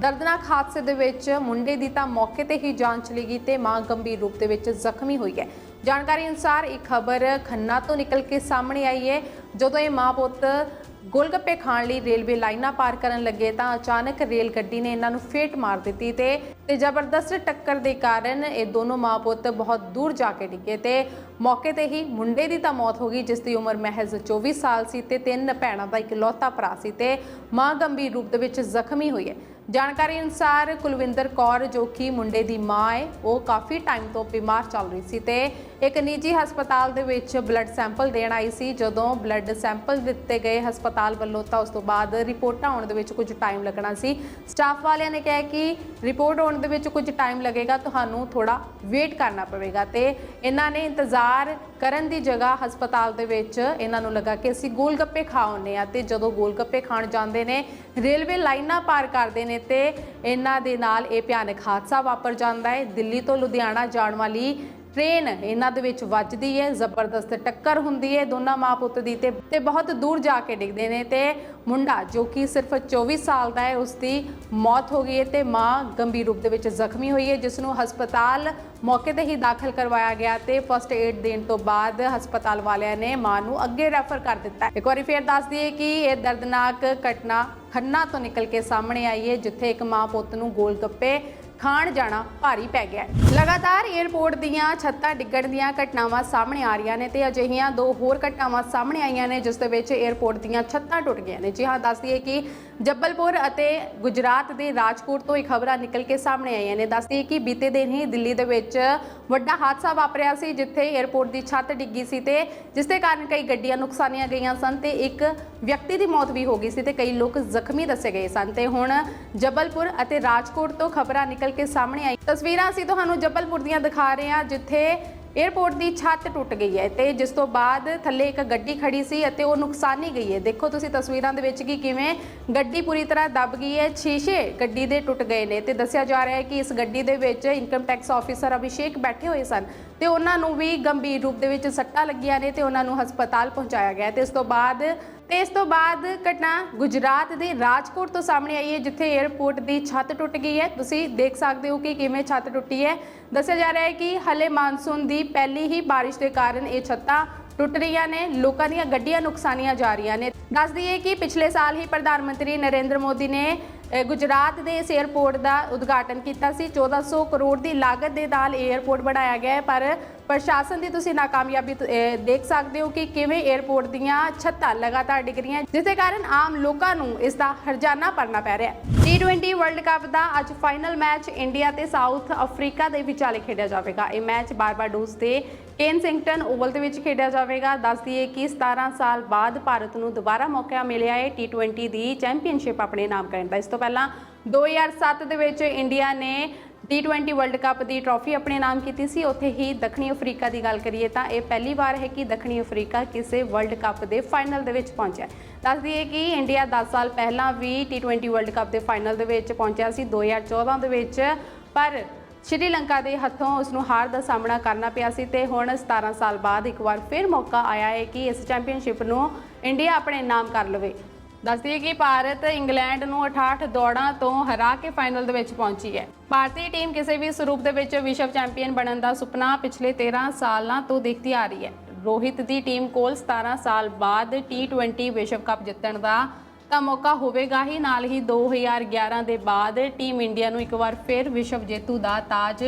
A: ਦਰਦਨਾਕ ਹਾਦਸੇ ਦੇ ਵਿੱਚ ਮੁੰਡੇ ਦੀ ਤਾਂ ਮੌਕੇ ਤੇ ਹੀ ਜਾਨ ਚਲੀ ਗਈ ਤੇ ਮਾਂ ਗੰਭੀਰ ਰੂਪ ਦੇ ਵਿੱਚ ਜ਼ਖਮੀ ਹੋਈ ਹੈ। ਜਾਣਕਾਰੀ ਅਨੁਸਾਰ ਇੱਕ ਖਬਰ ਖੰਨਾ ਤੋਂ ਨਿਕਲ ਕੇ ਸਾਹਮਣੇ ਆਈ ਹੈ। ਜਦੋਂ ਇਹ ਮਾਂ ਪੁੱਤ ਗੋਲਗੱਪੇ ਖਾਣ ਲਈ ਰੇਲਵੇ ਲਾਈਨਾਂ ਪਾਰ ਕਰਨ ਲੱਗੇ ਤਾਂ ਅਚਾਨਕ ਰੇਲ ਗੱਡੀ ਨੇ ਇਹਨਾਂ ਨੂੰ ਫੇਟ ਮਾਰ ਦਿੱਤੀ ਤੇ ਤੇ ਜ਼ਬਰਦਸਤ ਟੱਕਰ ਦੇ ਕਾਰਨ ਇਹ ਦੋਨੋਂ ਮਾਂ ਪੁੱਤ ਬਹੁਤ ਦੂਰ ਜਾ ਕੇ ਡਿੱਗੇ ਤੇ ਮੌਕੇ ਤੇ ਹੀ ਮੁੰਡੇ ਦੀ ਤਾਂ ਮੌਤ ਹੋ ਗਈ, ਜਿਸ ਦੀ ਉਮਰ ਮਹਿਜ਼ 24 ਸਾਲ ਸੀ ਤੇ ਤਿੰਨ ਭੈਣਾਂ ਦਾ ਇਕਲੌਤਾ ਭਰਾ ਸੀ ਤੇ ਮਾਂ ਗੰਭੀਰ ਰੂਪ ਦੇ ਵਿੱਚ ਜ਼ਖਮੀ ਹੋਈ ਹੈ। ਜਾਣਕਾਰੀ ਅਨੁਸਾਰ ਕੁਲਵਿੰਦਰ ਕੌਰ ਜੋ ਕਿ ਮੁੰਡੇ ਦੀ ਮਾਂ ਹੈ, ਉਹ ਕਾਫੀ ਟਾਈਮ ਤੋਂ ਬਿਮਾਰ ਚੱਲ ਰਹੀ ਸੀ ਤੇ ਇੱਕ ਨਿੱਜੀ ਹਸਪਤਾਲ ਦੇ ਵਿੱਚ ਬਲੱਡ ਸੈਂਪਲ ਦੇਣ ਆਈ ਸੀ। ਜਦੋਂ ਬਲੱਡ ਸੈਂਪਲ ਦਿੱਤੇ ਗਏ ਹਸਪਤਾਲ ਵੱਲੋਂ ਤਾਂ ਉਸ ਤੋਂ ਬਾਅਦ ਰਿਪੋਰਟਾਂ ਆਉਣ ਦੇ ਵਿੱਚ ਕੁਝ ਟਾਈਮ ਲੱਗਣਾ ਸੀ। ਸਟਾਫ ਵਾਲਿਆਂ ਨੇ ਕਿਹਾ ਕਿ ਰਿਪੋਰਟ ਆਉਣ ਦੇ ਵਿੱਚ ਕੁਝ ਟਾਈਮ ਲੱਗੇਗਾ, ਤੁਹਾਨੂੰ ਥੋੜਾ ਵੇਟ ਕਰਨਾ ਪਵੇਗਾ ਤੇ ਇਹਨਾਂ ਨੇ ਇੰਤਜ਼ਾਰ ਕਰਨ ਦੀ ਜਗ੍ਹਾ ਹਸਪਤਾਲ ਦੇ ਵਿੱਚ ਇਹਨਾਂ ਨੂੰ ਲੱਗਾ ਕਿ ਅਸੀਂ ਗੋਲਗੱਪੇ ਖਾਉਨੇ ਆ ਤੇ ਜਦੋਂ ਗੋਲਗੱਪੇ ਖਾਣ ਜਾਂਦੇ ਨੇ, ਰੇਲਵੇ ਲਾਈਨਾਂ ਪਾਰ ਕਰਦੇ ਨੇ ਤੇ ਇਹਨਾਂ ਦੇ ਨਾਲ ਇਹ ਭਿਆਨਕ ਹਾਦਸਾ ਵਾਪਰ ਜਾਂਦਾ ਹੈ। ਦਿੱਲੀ ਤੋਂ ਲੁਧਿਆਣਾ ਜਾਣ ਵਾਲੀ ਟ੍ਰੇਨ ਇਹਨਾਂ ਦੇ ਵਿੱਚ ਵੱਜਦੀ ਹੈ, ਜ਼ਬਰਦਸਤ ਟੱਕਰ ਹੁੰਦੀ ਹੈ ਦੋਨਾਂ ਮਾਂ ਪੁੱਤ ਦੀ ਤੇ ਤੇ ਬਹੁਤ ਦੂਰ ਜਾ ਕੇ ਡਿੱਗਦੇ ਨੇ ਤੇ ਮੁੰਡਾ ਜੋ ਕਿ ਸਿਰਫ 24 ਸਾਲ ਦਾ ਹੈ ਉਸ ਦੀ ਮੌਤ ਹੋ ਗਈ ਹੈ ਤੇ ਮਾਂ ਗੰਭੀਰ ਰੂਪ ਦੇ ਵਿੱਚ ਜ਼ਖਮੀ ਹੋਈ ਹੈ ਜਿਸ ਨੂੰ ਹਸਪਤਾਲ ਮੌਕੇ ਤੇ ਹੀ ਦਾਖਲ ਕਰਵਾਇਆ ਗਿਆ ਤੇ ਫਸਟ ਏਡ ਦੇਣ ਤੋਂ ਬਾਅਦ ਹਸਪਤਾਲ ਵਾਲਿਆਂ ਨੇ ਮਾਂ ਨੂੰ ਅੱਗੇ ਰੈਫਰ ਕਰ ਦਿੱਤਾ ਇੱਕ ਵਾਰੀ ਫੇਰ ਦੱਸ ਦਈਏ ਕਿ ਇਹ ਦਰਦਨਾਕ ਘਟਨਾ ਖੰਨਾ ਤੋਂ ਨਿਕਲ ਕੇ ਸਾਹਮਣੇ ਆਈ ਹੈ, ਜਿੱਥੇ ਇੱਕ ਮਾਂ ਪੁੱਤ ਨੂੰ ਗੋਲ ਗੱਪੇ ਖਾਣ ਜਾਣਾ ਭਾਰੀ ਪੈ ਗਿਆ ਹੈ। ਲਗਾਤਾਰ 에ਅਰਪੋਰਟ ਦੀਆਂ ਛੱਤਾਂ ਡਿੱਗਣ ਦੀਆਂ ਘਟਨਾਵਾਂ ਸਾਹਮਣੇ ਆ ਰਹੀਆਂ ਨੇ ਤੇ ਅਜਿਹੀਆਂ ਦੋ ਹੋਰ ਘਟਨਾਵਾਂ ਸਾਹਮਣੇ ਆਈਆਂ ਨੇ, ਜਿਸ ਦੇ ਵਿੱਚ 에ਅਰਪੋਰਟ ਦੀਆਂ ਛੱਤਾਂ ਟੁੱਟ ਗਈਆਂ ਨੇ। ਜੀ ਹਾਂ, ਦੱਸ ਦਈਏ ਕਿ ਜੱਬਲਪੁਰ ਅਤੇ ਗੁਜਰਾਤ ਦੇ ਰਾਜਕੋਟ ਤੋਂ ਇਹ ਖਬਰਾਂ ਨਿਕਲ ਕੇ ਸਾਹਮਣੇ ਆਈਆਂ ਨੇ। ਦੱਸਦੀ ਹੈ ਕਿ ਬੀਤੇ ਦਿਨ ਹੀ ਦਿੱਲੀ ਦੇ ਵਿੱਚ ਵੱਡਾ ਹਾਦਸਾ ਵਾਪਰਿਆ ਸੀ, ਜਿੱਥੇ 에ਅਰਪੋਰਟ ਦੀ ਛੱਤ ਡਿੱਗੀ ਸੀ ਤੇ ਜਿਸ ਦੇ ਕਾਰਨ ਕਈ ਗੱਡੀਆਂ ਨੁਕਸਾਨੀਆਂ ਗਈਆਂ ਸਨ ਤੇ ਇੱਕ ਵਿਅਕਤੀ ਦੀ ਮੌਤ ਵੀ ਹੋ ਗਈ ਸੀ ਤੇ ਕਈ ਲੋਕ ਜ਼ਖਮੀ ਦੱਸੇ ਗਏ ਸਨ। ਤੇ ਹੁਣ ਜੱਬਲਪੁਰ ਅਤੇ ਰਾਜਕੋਟ ਤੋਂ ਖਬਰਾਂ ਨਿਕਲ ਕੇ ਸਾਹਮਣੇ ਆਈ। ਤਸਵੀਰਾਂ ਅਸੀਂ ਤੁਹਾਨੂੰ ਜਬਲਪੁਰ ਦੀਆਂ ਦਿਖਾ ਰਹੇ ਹਾਂ, ਜਿੱਥੇ 에ਅਰਪੋਰਟ ਦੀ ਛੱਤ ਟੁੱਟ ਗਈ ਹੈ ਤੇ ਜਿਸ ਤੋਂ ਬਾਅਦ ਥੱਲੇ ਇੱਕ ਗੱਡੀ ਖੜੀ ਸੀ ਅਤੇ ਉਹ ਨੁਕਸਾਨੀ ਗਈ ਹੈ। ਦੇਖੋ ਤੁਸੀਂ ਤਸਵੀਰਾਂ ਦੇ ਵਿੱਚ ਕਿ ਕਿਵੇਂ ਗੱਡੀ ਪੂਰੀ ਤਰ੍ਹਾਂ ਦਬ ਗਈ ਹੈ, ਸ਼ੀਸ਼ੇ ਗੱਡੀ ਦੇ ਟੁੱਟ ਗਏ ਨੇ ਤੇ ਦੱਸਿਆ ਜਾ ਰਿਹਾ ਹੈ ਕਿ ਇਸ ਗੱਡੀ ਦੇ ਵਿੱਚ ਇਨਕਮ ਟੈਕਸ ਆਫੀਸਰ ਅਭਿਸ਼ੇਕ ਬੈਠੇ ਹੋਏ ਸਨ ਤੇ ਉਹਨਾਂ ਨੂੰ ਵੀ ਗੰਭੀਰ ਰੂਪ ਦੇ ਵਿੱਚ ਸੱਟਾਂ ਲੱਗੀਆਂ ਨੇ ਤੇ ਉਹਨਾਂ ਨੂੰ ਹਸਪਤਾਲ ਪਹੁੰਚਾਇਆ ਗਿਆ ਤੇ ਇਸ ਤੋਂ ਬਾਅਦ ਤੇ ਇਸ ਤੋਂ ਬਾਅਦ ਘਟਨਾ ਗੁਜਰਾਤ ਦੇ ਰਾਜਕੋਟ ਤੋਂ ਸਾਹਮਣੇ ਆਈ ਹੈ, ਜਿੱਥੇ 에어ਪੋਰਟ ਦੀ ਛੱਤ ਟੁੱਟ ਗਈ ਹੈ। ਤੁਸੀਂ ਦੇਖ ਸਕਦੇ ਹੋ ਕਿ ਕਿਵੇਂ ਛੱਤ ਟੁੱਟੀ ਹੈ। ਦੱਸਿਆ ਜਾ ਰਿਹਾ ਹੈ ਕਿ ਹਲੇ ਮਾਨਸੂਨ ਦੀ ਪਹਿਲੀ ਹੀ بارش ਦੇ ਕਾਰਨ ਇਹ ਛੱਤਾਂ ਟੁੱਟ ਰਹੀਆਂ ਨੇ। ਲੋਕਾਂ ਦੀਆਂ ਗੱਡੀਆਂ ਨੁਕਸਾਨੀਆਂ ਜਾ ਰਹੀਆਂ ਨੇ। ਦੱਸ ਦਈਏ ਕਿ ਪਿਛਲੇ ਸਾਲ ਹੀ ਪ੍ਰਧਾਨ ਮੰਤਰੀ ਨਰਿੰਦਰ ਮੋਦੀ ਨੇ ਗੁਜਰਾਤ ਦੇ ਇਸ 에ਅਰਪੋਰਟ ਦਾ ਉਦਘਾਟਨ ਕੀਤਾ ਸੀ। 1400 ਕਰੋੜ ਦੀ ਲਾਗਤ ਦੇ ਨਾਲ 에ਅਰਪੋਰਟ ਬਣਾਇਆ ਗਿਆ ਹੈ, ਪਰ ਪ੍ਰਸ਼ਾਸਨ ਦੀ ਤੁਸੀਂ ਨਾਕਾਮਯਾਬੀ ਦੇਖ ਸਕਦੇ ਹੋ ਕਿ ਕਿਵੇਂ 에ਅਰਪੋਰਟ ਦੀਆਂ ਛੱਤਾਂ ਲਗਾਤਾਰ ਡਿੱਗ ਰਹੀਆਂ ਜਿਸ ਦੇ ਕਾਰਨ ਆਮ ਲੋਕਾਂ ਨੂੰ ਇਸ ਦਾ ਹਰਜਾਨਾ ਭਰਨਾ ਪੈ ਰਿਹਾ ਹੈ। T20 ਵਰਲਡ ਕੱਪ ਦਾ ਅੱਜ ਫਾਈਨਲ ਮੈਚ ਇੰਡੀਆ ਤੇ ਸਾਊਥ ਅਫਰੀਕਾ ਦੇ ਵਿਚਾਲੇ ਖੇਡਿਆ ਜਾਵੇਗਾ। ਇਹ ਮੈਚ ਬਾਰਬਾਡੋਸ ਦੇ ਕੇਨਸਿੰਗਟਨ ਓਵਲ ਦੇ ਵਿੱਚ ਖੇਡਿਆ ਜਾਵੇਗਾ। ਦੱਸ ਦਈਏ ਕਿ 17 ਸਾਲ ਬਾਅਦ ਭਾਰਤ ਨੂੰ ਦੁਬਾਰਾ ਮੌਕਾ ਮਿਲਿਆ ਹੈ T20 ਦੀ ਚੈਂਪੀਅਨਸ਼ਿਪ ਆਪਣੇ ਨਾਮ ਕਰਨ ਦਾ। ਇਸ ਤੋਂ ਪਹਿਲਾਂ 2007 ਦੇ ਵਿੱਚ ਇੰਡੀਆ ਨੇ T20 ਵਰਲਡ ਕੱਪ ਦੀ ਟਰੋਫੀ ਆਪਣੇ ਨਾਮ ਕੀਤੀ ਸੀ। ਉੱਥੇ ਹੀ ਦੱਖਣੀ ਅਫਰੀਕਾ ਦੀ ਗੱਲ ਕਰੀਏ ਤਾਂ ਇਹ ਪਹਿਲੀ ਵਾਰ ਹੈ ਕਿ ਦੱਖਣੀ ਅਫਰੀਕਾ ਕਿਸੇ ਵਰਲਡ ਕੱਪ ਦੇ ਫਾਈਨਲ ਦੇ ਵਿੱਚ ਪਹੁੰਚਿਆ ਹੈ। ਦੱਸ ਦਈਏ ਕਿ ਇੰਡੀਆ 10 ਸਾਲ ਪਹਿਲਾਂ ਵੀ T20 ਵਰਲਡ ਕੱਪ ਦੇ ਫਾਈਨਲ ਦੇ ਵਿੱਚ ਪਹੁੰਚਿਆ ਸੀ 2014 ਦੇ ਵਿੱਚ। ਪਰ ਸ਼੍ਰੀਲੰਕਾ ਦੇ ਹੱਥੋਂ ਉਸ ਨੂੰ ਹਾਰ ਦਾ ਸਾਹਮਣਾ ਕਰਨਾ ਪਿਆ ਸੀ ਤੇ ਹੁਣ 17 ਸਾਲ ਬਾਅਦ ਇੱਕ ਵਾਰ ਫਿਰ ਮੌਕਾ ਆਇਆ ਹੈ ਕਿ ਇਸ ਚੈਂਪੀਅਨਸ਼ਿਪ ਨੂੰ ਇੰਡੀਆ ਆਪਣੇ ਨਾਮ ਕਰ ਲਵੇ। ਦੱਸਦੀ ਦਈਏ ਕਿ ਭਾਰਤ ਇੰਗਲੈਂਡ ਨੂੰ 68 ਦੌੜਾਂ ਤੋਂ ਹਰਾ ਕੇ ਫਾਈਨਲ ਦੇ ਵਿੱਚ ਪਹੁੰਚੀ ਹੈ। ਭਾਰਤੀ ਟੀਮ ਕਿਸੇ ਵੀ ਸਰੂਪ ਦੇ ਵਿੱਚ ਵਿਸ਼ਵ ਚੈਂਪੀਅਨ ਬਣਨ ਦਾ ਸੁਪਨਾ ਪਿਛਲੇ 13 ਸਾਲਾਂ ਤੋਂ ਦੇਖਦੀ ਆ ਰਹੀ ਹੈ। ਰੋਹਿਤ ਦੀ ਟੀਮ ਕੋਲ 17 ਸਾਲ ਬਾਅਦ T20 ਵਿਸ਼ਵ ਕੱਪ ਜਿੱਤਣ ਦਾ ਤਾਂ ਮੌਕਾ ਹੋਵੇਗਾ ਹੀ। ਨਾਲ ਹੀ 2011 ਦੇ ਬਾਅਦ ਟੀਮ ਇੰਡੀਆ ਨੂੰ ਇੱਕ ਵਾਰ ਫਿਰ ਵਿਸ਼ਵ ਜੇਤੂ ਦਾ ਤਾਜ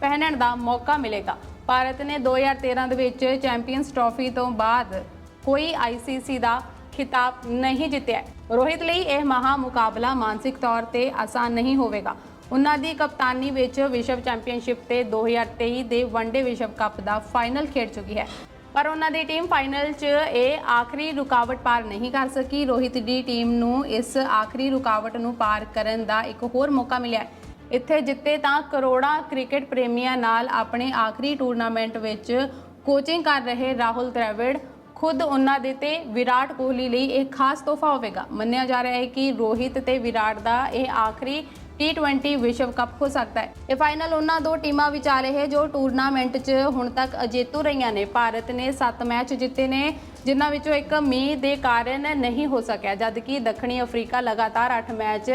A: ਪਹਿਨਣ ਦਾ ਮੌਕਾ ਮਿਲੇਗਾ। ਭਾਰਤ ਨੇ 2013 ਦੇ ਵਿੱਚ ਚੈਂਪੀਅਨਸ ਟਰਾਫੀ ਤੋਂ ਬਾਅਦ ਕੋਈ ICC ਦਾ ਖਿਤਾਬ ਨਹੀਂ ਜਿੱਤਿਆ। ਰੋਹਿਤ ਲਈ ਇਹ ਮਹਾ ਮੁਕਾਬਲਾ ਮਾਨਸਿਕ ਤੌਰ ਤੇ ਆਸਾਨ ਨਹੀਂ ਹੋਵੇਗਾ। ਉਹਨਾਂ ਦੀ ਕਪਤਾਨੀ ਵਿੱਚ ਵਿਸ਼ਵ ਚੈਂਪੀਅਨਸ਼ਿਪ ਤੇ 2023 ਦੇ ਵਨਡੇ ਵਿਸ਼ਵ ਕੱਪ ਦਾ ਫਾਈਨਲ ਖੇਡ ਚੁੱਕੀ ਹੈ। ਪਰ ਉਹਨਾਂ ਦੀ ਟੀਮ ਫਾਈਨਲ 'ਚ ਇਹ ਆਖਰੀ ਰੁਕਾਵਟ ਪਾਰ ਨਹੀਂ ਕਰ ਸਕੀ। ਰੋਹਿਤ ਦੀ ਟੀਮ ਨੂੰ ਇਸ ਆਖਰੀ ਰੁਕਾਵਟ ਨੂੰ ਪਾਰ ਕਰਨ ਦਾ ਇੱਕ ਹੋਰ ਮੌਕਾ ਮਿਲਿਆ ਇੱਥੇ ਜਿੱਤੇ ਤਾਂ ਕਰੋੜਾਂ ਕ੍ਰਿਕਟ ਪ੍ਰੇਮੀਆਂ ਨਾਲ ਆਪਣੇ ਆਖਰੀ ਟੂਰਨਾਮੈਂਟ ਵਿੱਚ ਕੋਚਿੰਗ ਕਰ ਰਹੇ ਰਾਹੁਲ ਦ੍ਰਵਿੜ ਖੁਦ ਉਹਨਾਂ ਦੇ ਤੇ ਵਿਰਾਟ ਕੋਹਲੀ ਲਈ ਇੱਕ ਖਾਸ ਤੋਹਫਾ ਹੋਵੇਗਾ। ਮੰਨਿਆ ਜਾ ਰਿਹਾ ਹੈ ਕਿ ਰੋਹਿਤ ਤੇ ਵਿਰਾਟ ਦਾ ਇਹ ਆਖਰੀ T20 ਵਿਸ਼ਵ ਕੱਪ ਹੋ ਸਕਦਾ ਹੈ। ਇਹ ਫਾਈਨਲ ਉਹਨਾਂ ਦੋ ਟੀਮਾਂ ਵਿਚਾਲੇ ਹੈ ਜੋ ਟੂਰਨਾਮੈਂਟ 'ਚ ਹੁਣ ਤੱਕ ਅਜੇਤੂ ਰਹੀਆਂ ਨੇ। ਭਾਰਤ ਨੇ 7 ਮੈਚ ਜਿੱਤੇ ਨੇ, ਜਿਨ੍ਹਾਂ ਵਿੱਚੋਂ ਇੱਕ ਮੀਂਹ ਦੇ ਕਾਰਨ ਨਹੀਂ ਹੋ ਸਕਿਆ, ਜਦਕਿ ਦੱਖਣੀ ਅਫਰੀਕਾ ਲਗਾਤਾਰ 8 ਮੈਚ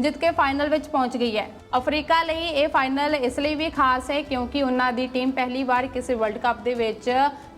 A: ਜਿੱਤ ਕੇ ਫਾਈਨਲ ਵਿੱਚ ਪਹੁੰਚ ਗਈ ਹੈ। ਅਫਰੀਕਾ ਲਈ ਇਹ ਫਾਈਨਲ ਇਸ ਲਈ ਵੀ ਖਾਸ ਹੈ ਕਿਉਂਕਿ ਉਹਨਾਂ ਦੀ ਟੀਮ ਪਹਿਲੀ ਵਾਰ ਕਿਸੇ ਵਰਲਡ ਕੱਪ ਦੇ ਵਿੱਚ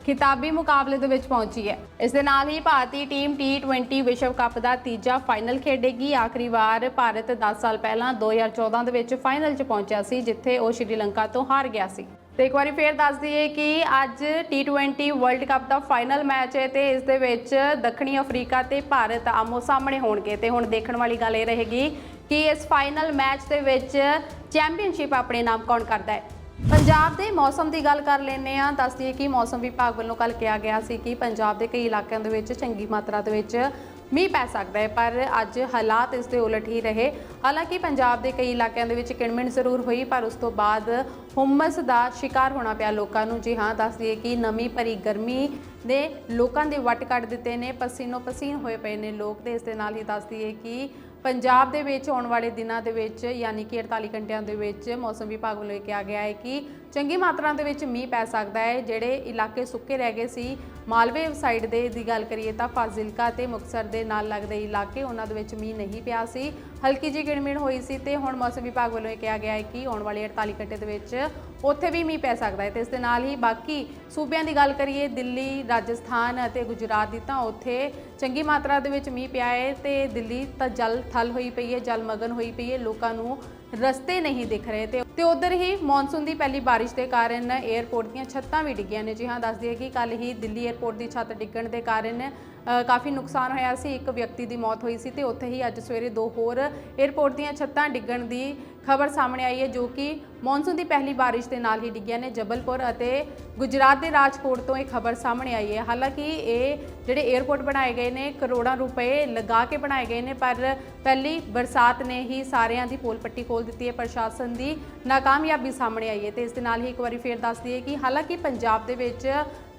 A: ਖਿਤਾਬੀ ਮੁਕਾਬਲੇ ਦੇ ਵਿੱਚ ਪਹੁੰਚੀ ਹੈ। ਇਸ ਦੇ ਨਾਲ ਹੀ ਭਾਰਤੀ ਟੀਮ T20 ਵਿਸ਼ਵ ਕੱਪ ਦਾ ਤੀਜਾ ਫਾਈਨਲ ਖੇਡੇਗੀ। ਆਖਰੀ ਵਾਰ ਭਾਰਤ 10 ਸਾਲ ਪਹਿਲਾਂ 2014 ਦੇ ਵਿੱਚ ਫਾਈਨਲ 'ਚ ਪਹੁੰਚਿਆ ਸੀ, ਜਿੱਥੇ ਉਹ ਸ਼੍ਰੀਲੰਕਾ ਤੋਂ ਹਾਰ ਗਿਆ ਸੀ। ਤੇ ਇੱਕ ਵਾਰੀ ਫੇਰ ਦੱਸ ਦਈਏ ਕਿ ਅੱਜ T20 ਵਰਲਡ ਕੱਪ ਦਾ ਫਾਈਨਲ ਮੈਚ ਹੈ ਤੇ ਇਸ ਦੇ ਵਿੱਚ ਦੱਖਣੀ ਅਫਰੀਕਾ ਤੇ ਭਾਰਤ ਆਮੋ ਸਾਹਮਣੇ ਹੋਣਗੇ। ਤੇ ਹੁਣ ਦੇਖਣ ਵਾਲੀ ਗੱਲ ਇਹ ਰਹੇਗੀ ਕਿ ਇਸ ਫਾਈਨਲ ਮੈਚ ਦੇ ਵਿੱਚ ਚੈਂਪੀਅਨਸ਼ਿਪ ਆਪਣੇ ਨਾਮ ਕੌਣ ਕਰਦਾ ਹੈ? ਪੰਜਾਬ ਦੇ ਮੌਸਮ ਦੀ ਗੱਲ ਕਰ ਲੈਂਦੇ ਆ ਦੱਸ ਦਈਏ ਕਿ ਮੌਸਮ ਵਿਭਾਗ ਵੱਲੋਂ ਕੱਲ ਕਿਹਾ ਗਿਆ ਸੀ ਕਿ ਪੰਜਾਬ ਦੇ ਕਈ ਇਲਾਕਿਆਂ ਦੇ ਵਿੱਚ ਚੰਗੀ ਮਾਤਰਾ ਦੇ ਵਿੱਚ ਮੀਂਹ ਪੈ ਸਕਦਾ ਹੈ, ਪਰ ਅੱਜ ਹਾਲਾਤ ਇਸ ਦੇ ਉਲਟ ਹੀ ਰਹੇ। ਹਾਲਾਂਕਿ ਪੰਜਾਬ ਦੇ ਕਈ ਇਲਾਕਿਆਂ ਦੇ ਵਿੱਚ ਕਿਣਮਿਣ ਜ਼ਰੂਰ ਹੋਈ, ਪਰ ਉਸ ਤੋਂ ਬਾਅਦ ਹੁਮਸ ਦਾ ਸ਼ਿਕਾਰ ਹੋਣਾ ਪਿਆ ਲੋਕਾਂ ਨੂੰ। ਜੀ ਹਾਂ, ਦੱਸ ਦਈਏ ਕਿ ਨਮੀ ਭਰੀ ਗਰਮੀ ਨੇ ਲੋਕਾਂ ਦੇ ਵੱਟ ਕੱਢ ਦਿੱਤੇ ਨੇ ਪਸੀਨੋ ਪਸੀਨ ਹੋਏ ਪਏ ਨੇ ਲੋਕ ਤੇ ਇਸ ਦੇ ਨਾਲ ਹੀ ਦੱਸ ਦਈਏ ਕਿ ਪੰਜਾਬ ਦੇ ਵਿੱਚ ਆਉਣ ਵਾਲੇ ਦਿਨਾਂ ਦੇ ਵਿੱਚ, ਯਾਨੀ ਕਿ 48 ਘੰਟਿਆਂ ਦੇ ਵਿੱਚ ਮੌਸਮ ਵਿਭਾਗ ਵੱਲੋਂ ਇਹ ਕਿਹਾ ਗਿਆ ਹੈ ਕਿ ਚੰਗੀ ਮਾਤਰਾ ਦੇ ਵਿੱਚ ਮੀਂਹ ਪੈ ਸਕਦਾ ਹੈ। ਜਿਹੜੇ ਇਲਾਕੇ ਸੁੱਕੇ ਰਹਿ ਗਏ ਸੀ, ਮਾਲਵੇ ਸਾਈਡ ਦੇ ਦੀ ਗੱਲ ਕਰੀਏ ਤਾਂ ਫਾਜ਼ਿਲਕਾ ਤੇ ਮੁਕਤਸਰ ਦੇ ਨਾਲ ਲੱਗਦੇ ਇਲਾਕੇ ਉਹਨਾਂ ਦੇ ਵਿੱਚ ਮੀਂਹ ਨਹੀਂ ਪਿਆ ਸੀ। ਹਲਕੀ ਜਿਹੀ ਗਿਣਮਿਣ ਹੋਈ ਸੀ ਤੇ ਹੁਣ ਮੌਸਮ ਵਿਭਾਗ ਵੱਲੋਂ ਇਹ ਕਿਹਾ ਗਿਆ ਹੈ ਕਿ ਆਉਣ ਵਾਲੇ 48 ਘੰਟੇ ਦੇ ਵਿੱਚ ਉੱਥੇ ਵੀ ਮੀਂਹ ਪੈ ਸਕਦਾ ਹੈ। ਤੇ ਇਸ ਦੇ ਨਾਲ ਹੀ ਬਾਕੀ ਸੂਬਿਆਂ ਦੀ ਗੱਲ ਕਰੀਏ, ਦਿੱਲੀ, ਰਾਜਸਥਾਨ ਅਤੇ ਗੁਜਰਾਤ ਦੀ ਤਾਂ ਉੱਥੇ ਚੰਗੀ ਮਾਤਰਾ ਦੇ ਵਿੱਚ ਮੀਂਹ ਪਿਆ ਹੈ ਤੇ ਦਿੱਲੀ ਤਾਂ ਜਲ ਥਲ ਹੋਈ ਪਈ ਹੈ, ਜਲ ਮਗਨ ਹੋਈ ਪਈ ਹੈ। ਲੋਕਾਂ ਨੂੰ ਰਸਤੇ ਨਹੀਂ ਦਿਖ ਰਹੇ ਤੇ ਤੇ ਉਧਰ ਹੀ ਮੌਨਸੂਨ ਦੀ ਪਹਿਲੀ ਬਾਰਿਸ਼ ਦੇ ਕਾਰਨ 에ਅਰਪੋਰਟ ਦੀਆਂ ਛੱਤਾਂ ਵੀ ਡਿੱਗੀਆਂ ਨੇ। ਜੀ ਹਾਂ ਦੱਸਦੀ ਹੈ ਕਿ ਕੱਲ ਹੀ ਦਿੱਲੀ 에ਅਰਪੋਰਟ ਦੀ ਛੱਤ ਡਿੱਗਣ ਦੇ ਕਾਰਨ ਕਾਫੀ ਨੁਕਸਾਨ ਹੋਇਆ ਸੀ। ਇੱਕ ਵਿਅਕਤੀ ਦੀ ਮੌਤ ਹੋਈ ਸੀ ਤੇ ਉੱਥੇ ਹੀ ਅੱਜ ਸਵੇਰੇ ਦੋ ਹੋਰ 에ਅਰਪੋਰਟ ਦੀਆਂ ਛੱਤਾਂ ਡਿੱਗਣ ਦੀ ਖਬਰ ਸਾਹਮਣੇ ਆਈ ਹੈ ਜੋ ਕਿ ਮੌਨਸੂਨ ਦੀ ਪਹਿਲੀ ਬਾਰਿਸ਼ ਦੇ ਨਾਲ ਹੀ ਡਿੱਗੀਆਂ ਨੇ ਜਬਲਪੁਰ ਅਤੇ ਗੁਜਰਾਤ ਦੇ ਰਾਜਕੋਟ ਤੋਂ ਇਹ ਖਬਰ ਸਾਹਮਣੇ ਆਈ ਹੈ। ਹਾਲਾਂਕਿ ਇਹ ਜਿਹੜੇ 에ਅਰਪੋਰਟ ਬਣਾਏ ਗਏ ਨੇ, ਕਰੋੜਾਂ ਰੁਪਏ ਲਗਾ ਕੇ ਬਣਾਏ ਗਏ ਨੇ, ਪਰ ਪਹਿਲੀ ਬਰਸਾਤ ਨੇ ਹੀ ਸਾਰਿਆਂ ਦੀ ਪੋਲ ਪੱਟੀ ਖੋਲ ਦਿੱਤੀ ਹੈ। ਪ੍ਰਸ਼ਾਸਨ ਦੀ ਨਾਕਾਮਯਾਬੀ ਸਾਹਮਣੇ ਆਈ ਹੈ ਤੇ ਇਸ ਦੇ ਨਾਲ ਹੀ ਇੱਕ ਵਾਰੀ ਫੇਰ ਦੱਸ ਦਈਏ ਕਿ ਹਾਲਾਂਕਿ ਪੰਜਾਬ ਦੇ ਵਿੱਚ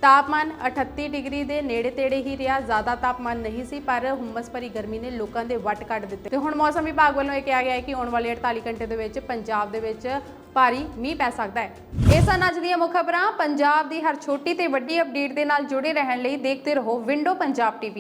A: ਤਾਪਮਾਨ 38 ਡਿਗਰੀ ਦੇ ਨੇੜੇ ਤੇੜੇ ਹੀ ਰਿਹਾ। ਜ਼ਿਆਦਾ ਤਾਪਮਾਨ ਨਹੀਂ ਸੀ, ਪਰ ਹੁਮਸ ਭਰੀ ਗਰਮੀ ਨੇ ਲੋਕਾਂ ਦੇ ਵੱਟ ਕੱਢ ਦਿੱਤੇ। ਤੇ ਹੁਣ ਮੌਸਮ ਵਿਭਾਗ ਵੱਲੋਂ ਇਹ ਕਿਹਾ ਗਿਆ ਹੈ ਕਿ ਆਉਣ ਵਾਲੇ 48 ਘੰਟੇ ਦੇ ਵਿੱਚ ਪੰਜਾਬ ਦੇ ਵਿੱਚ ਭਾਰੀ ਮੀਂਹ ਪੈ ਸਕਦਾ ਹੈ। ਇਹ ਸਨ ਅੱਜ ਦੀਆਂ ਮੁੱਖ ਖਬਰਾਂ। ਪੰਜਾਬ ਦੀ ਹਰ ਛੋਟੀ ਤੇ ਵੱਡੀ ਅਪਡੇਟ ਦੇ ਨਾਲ ਜੁੜੇ ਰਹਿਣ ਲਈ ਦੇਖਦੇ ਰਹੋ ਵਿੰਡੋ ਪੰਜਾਬ ਟੀਵੀ।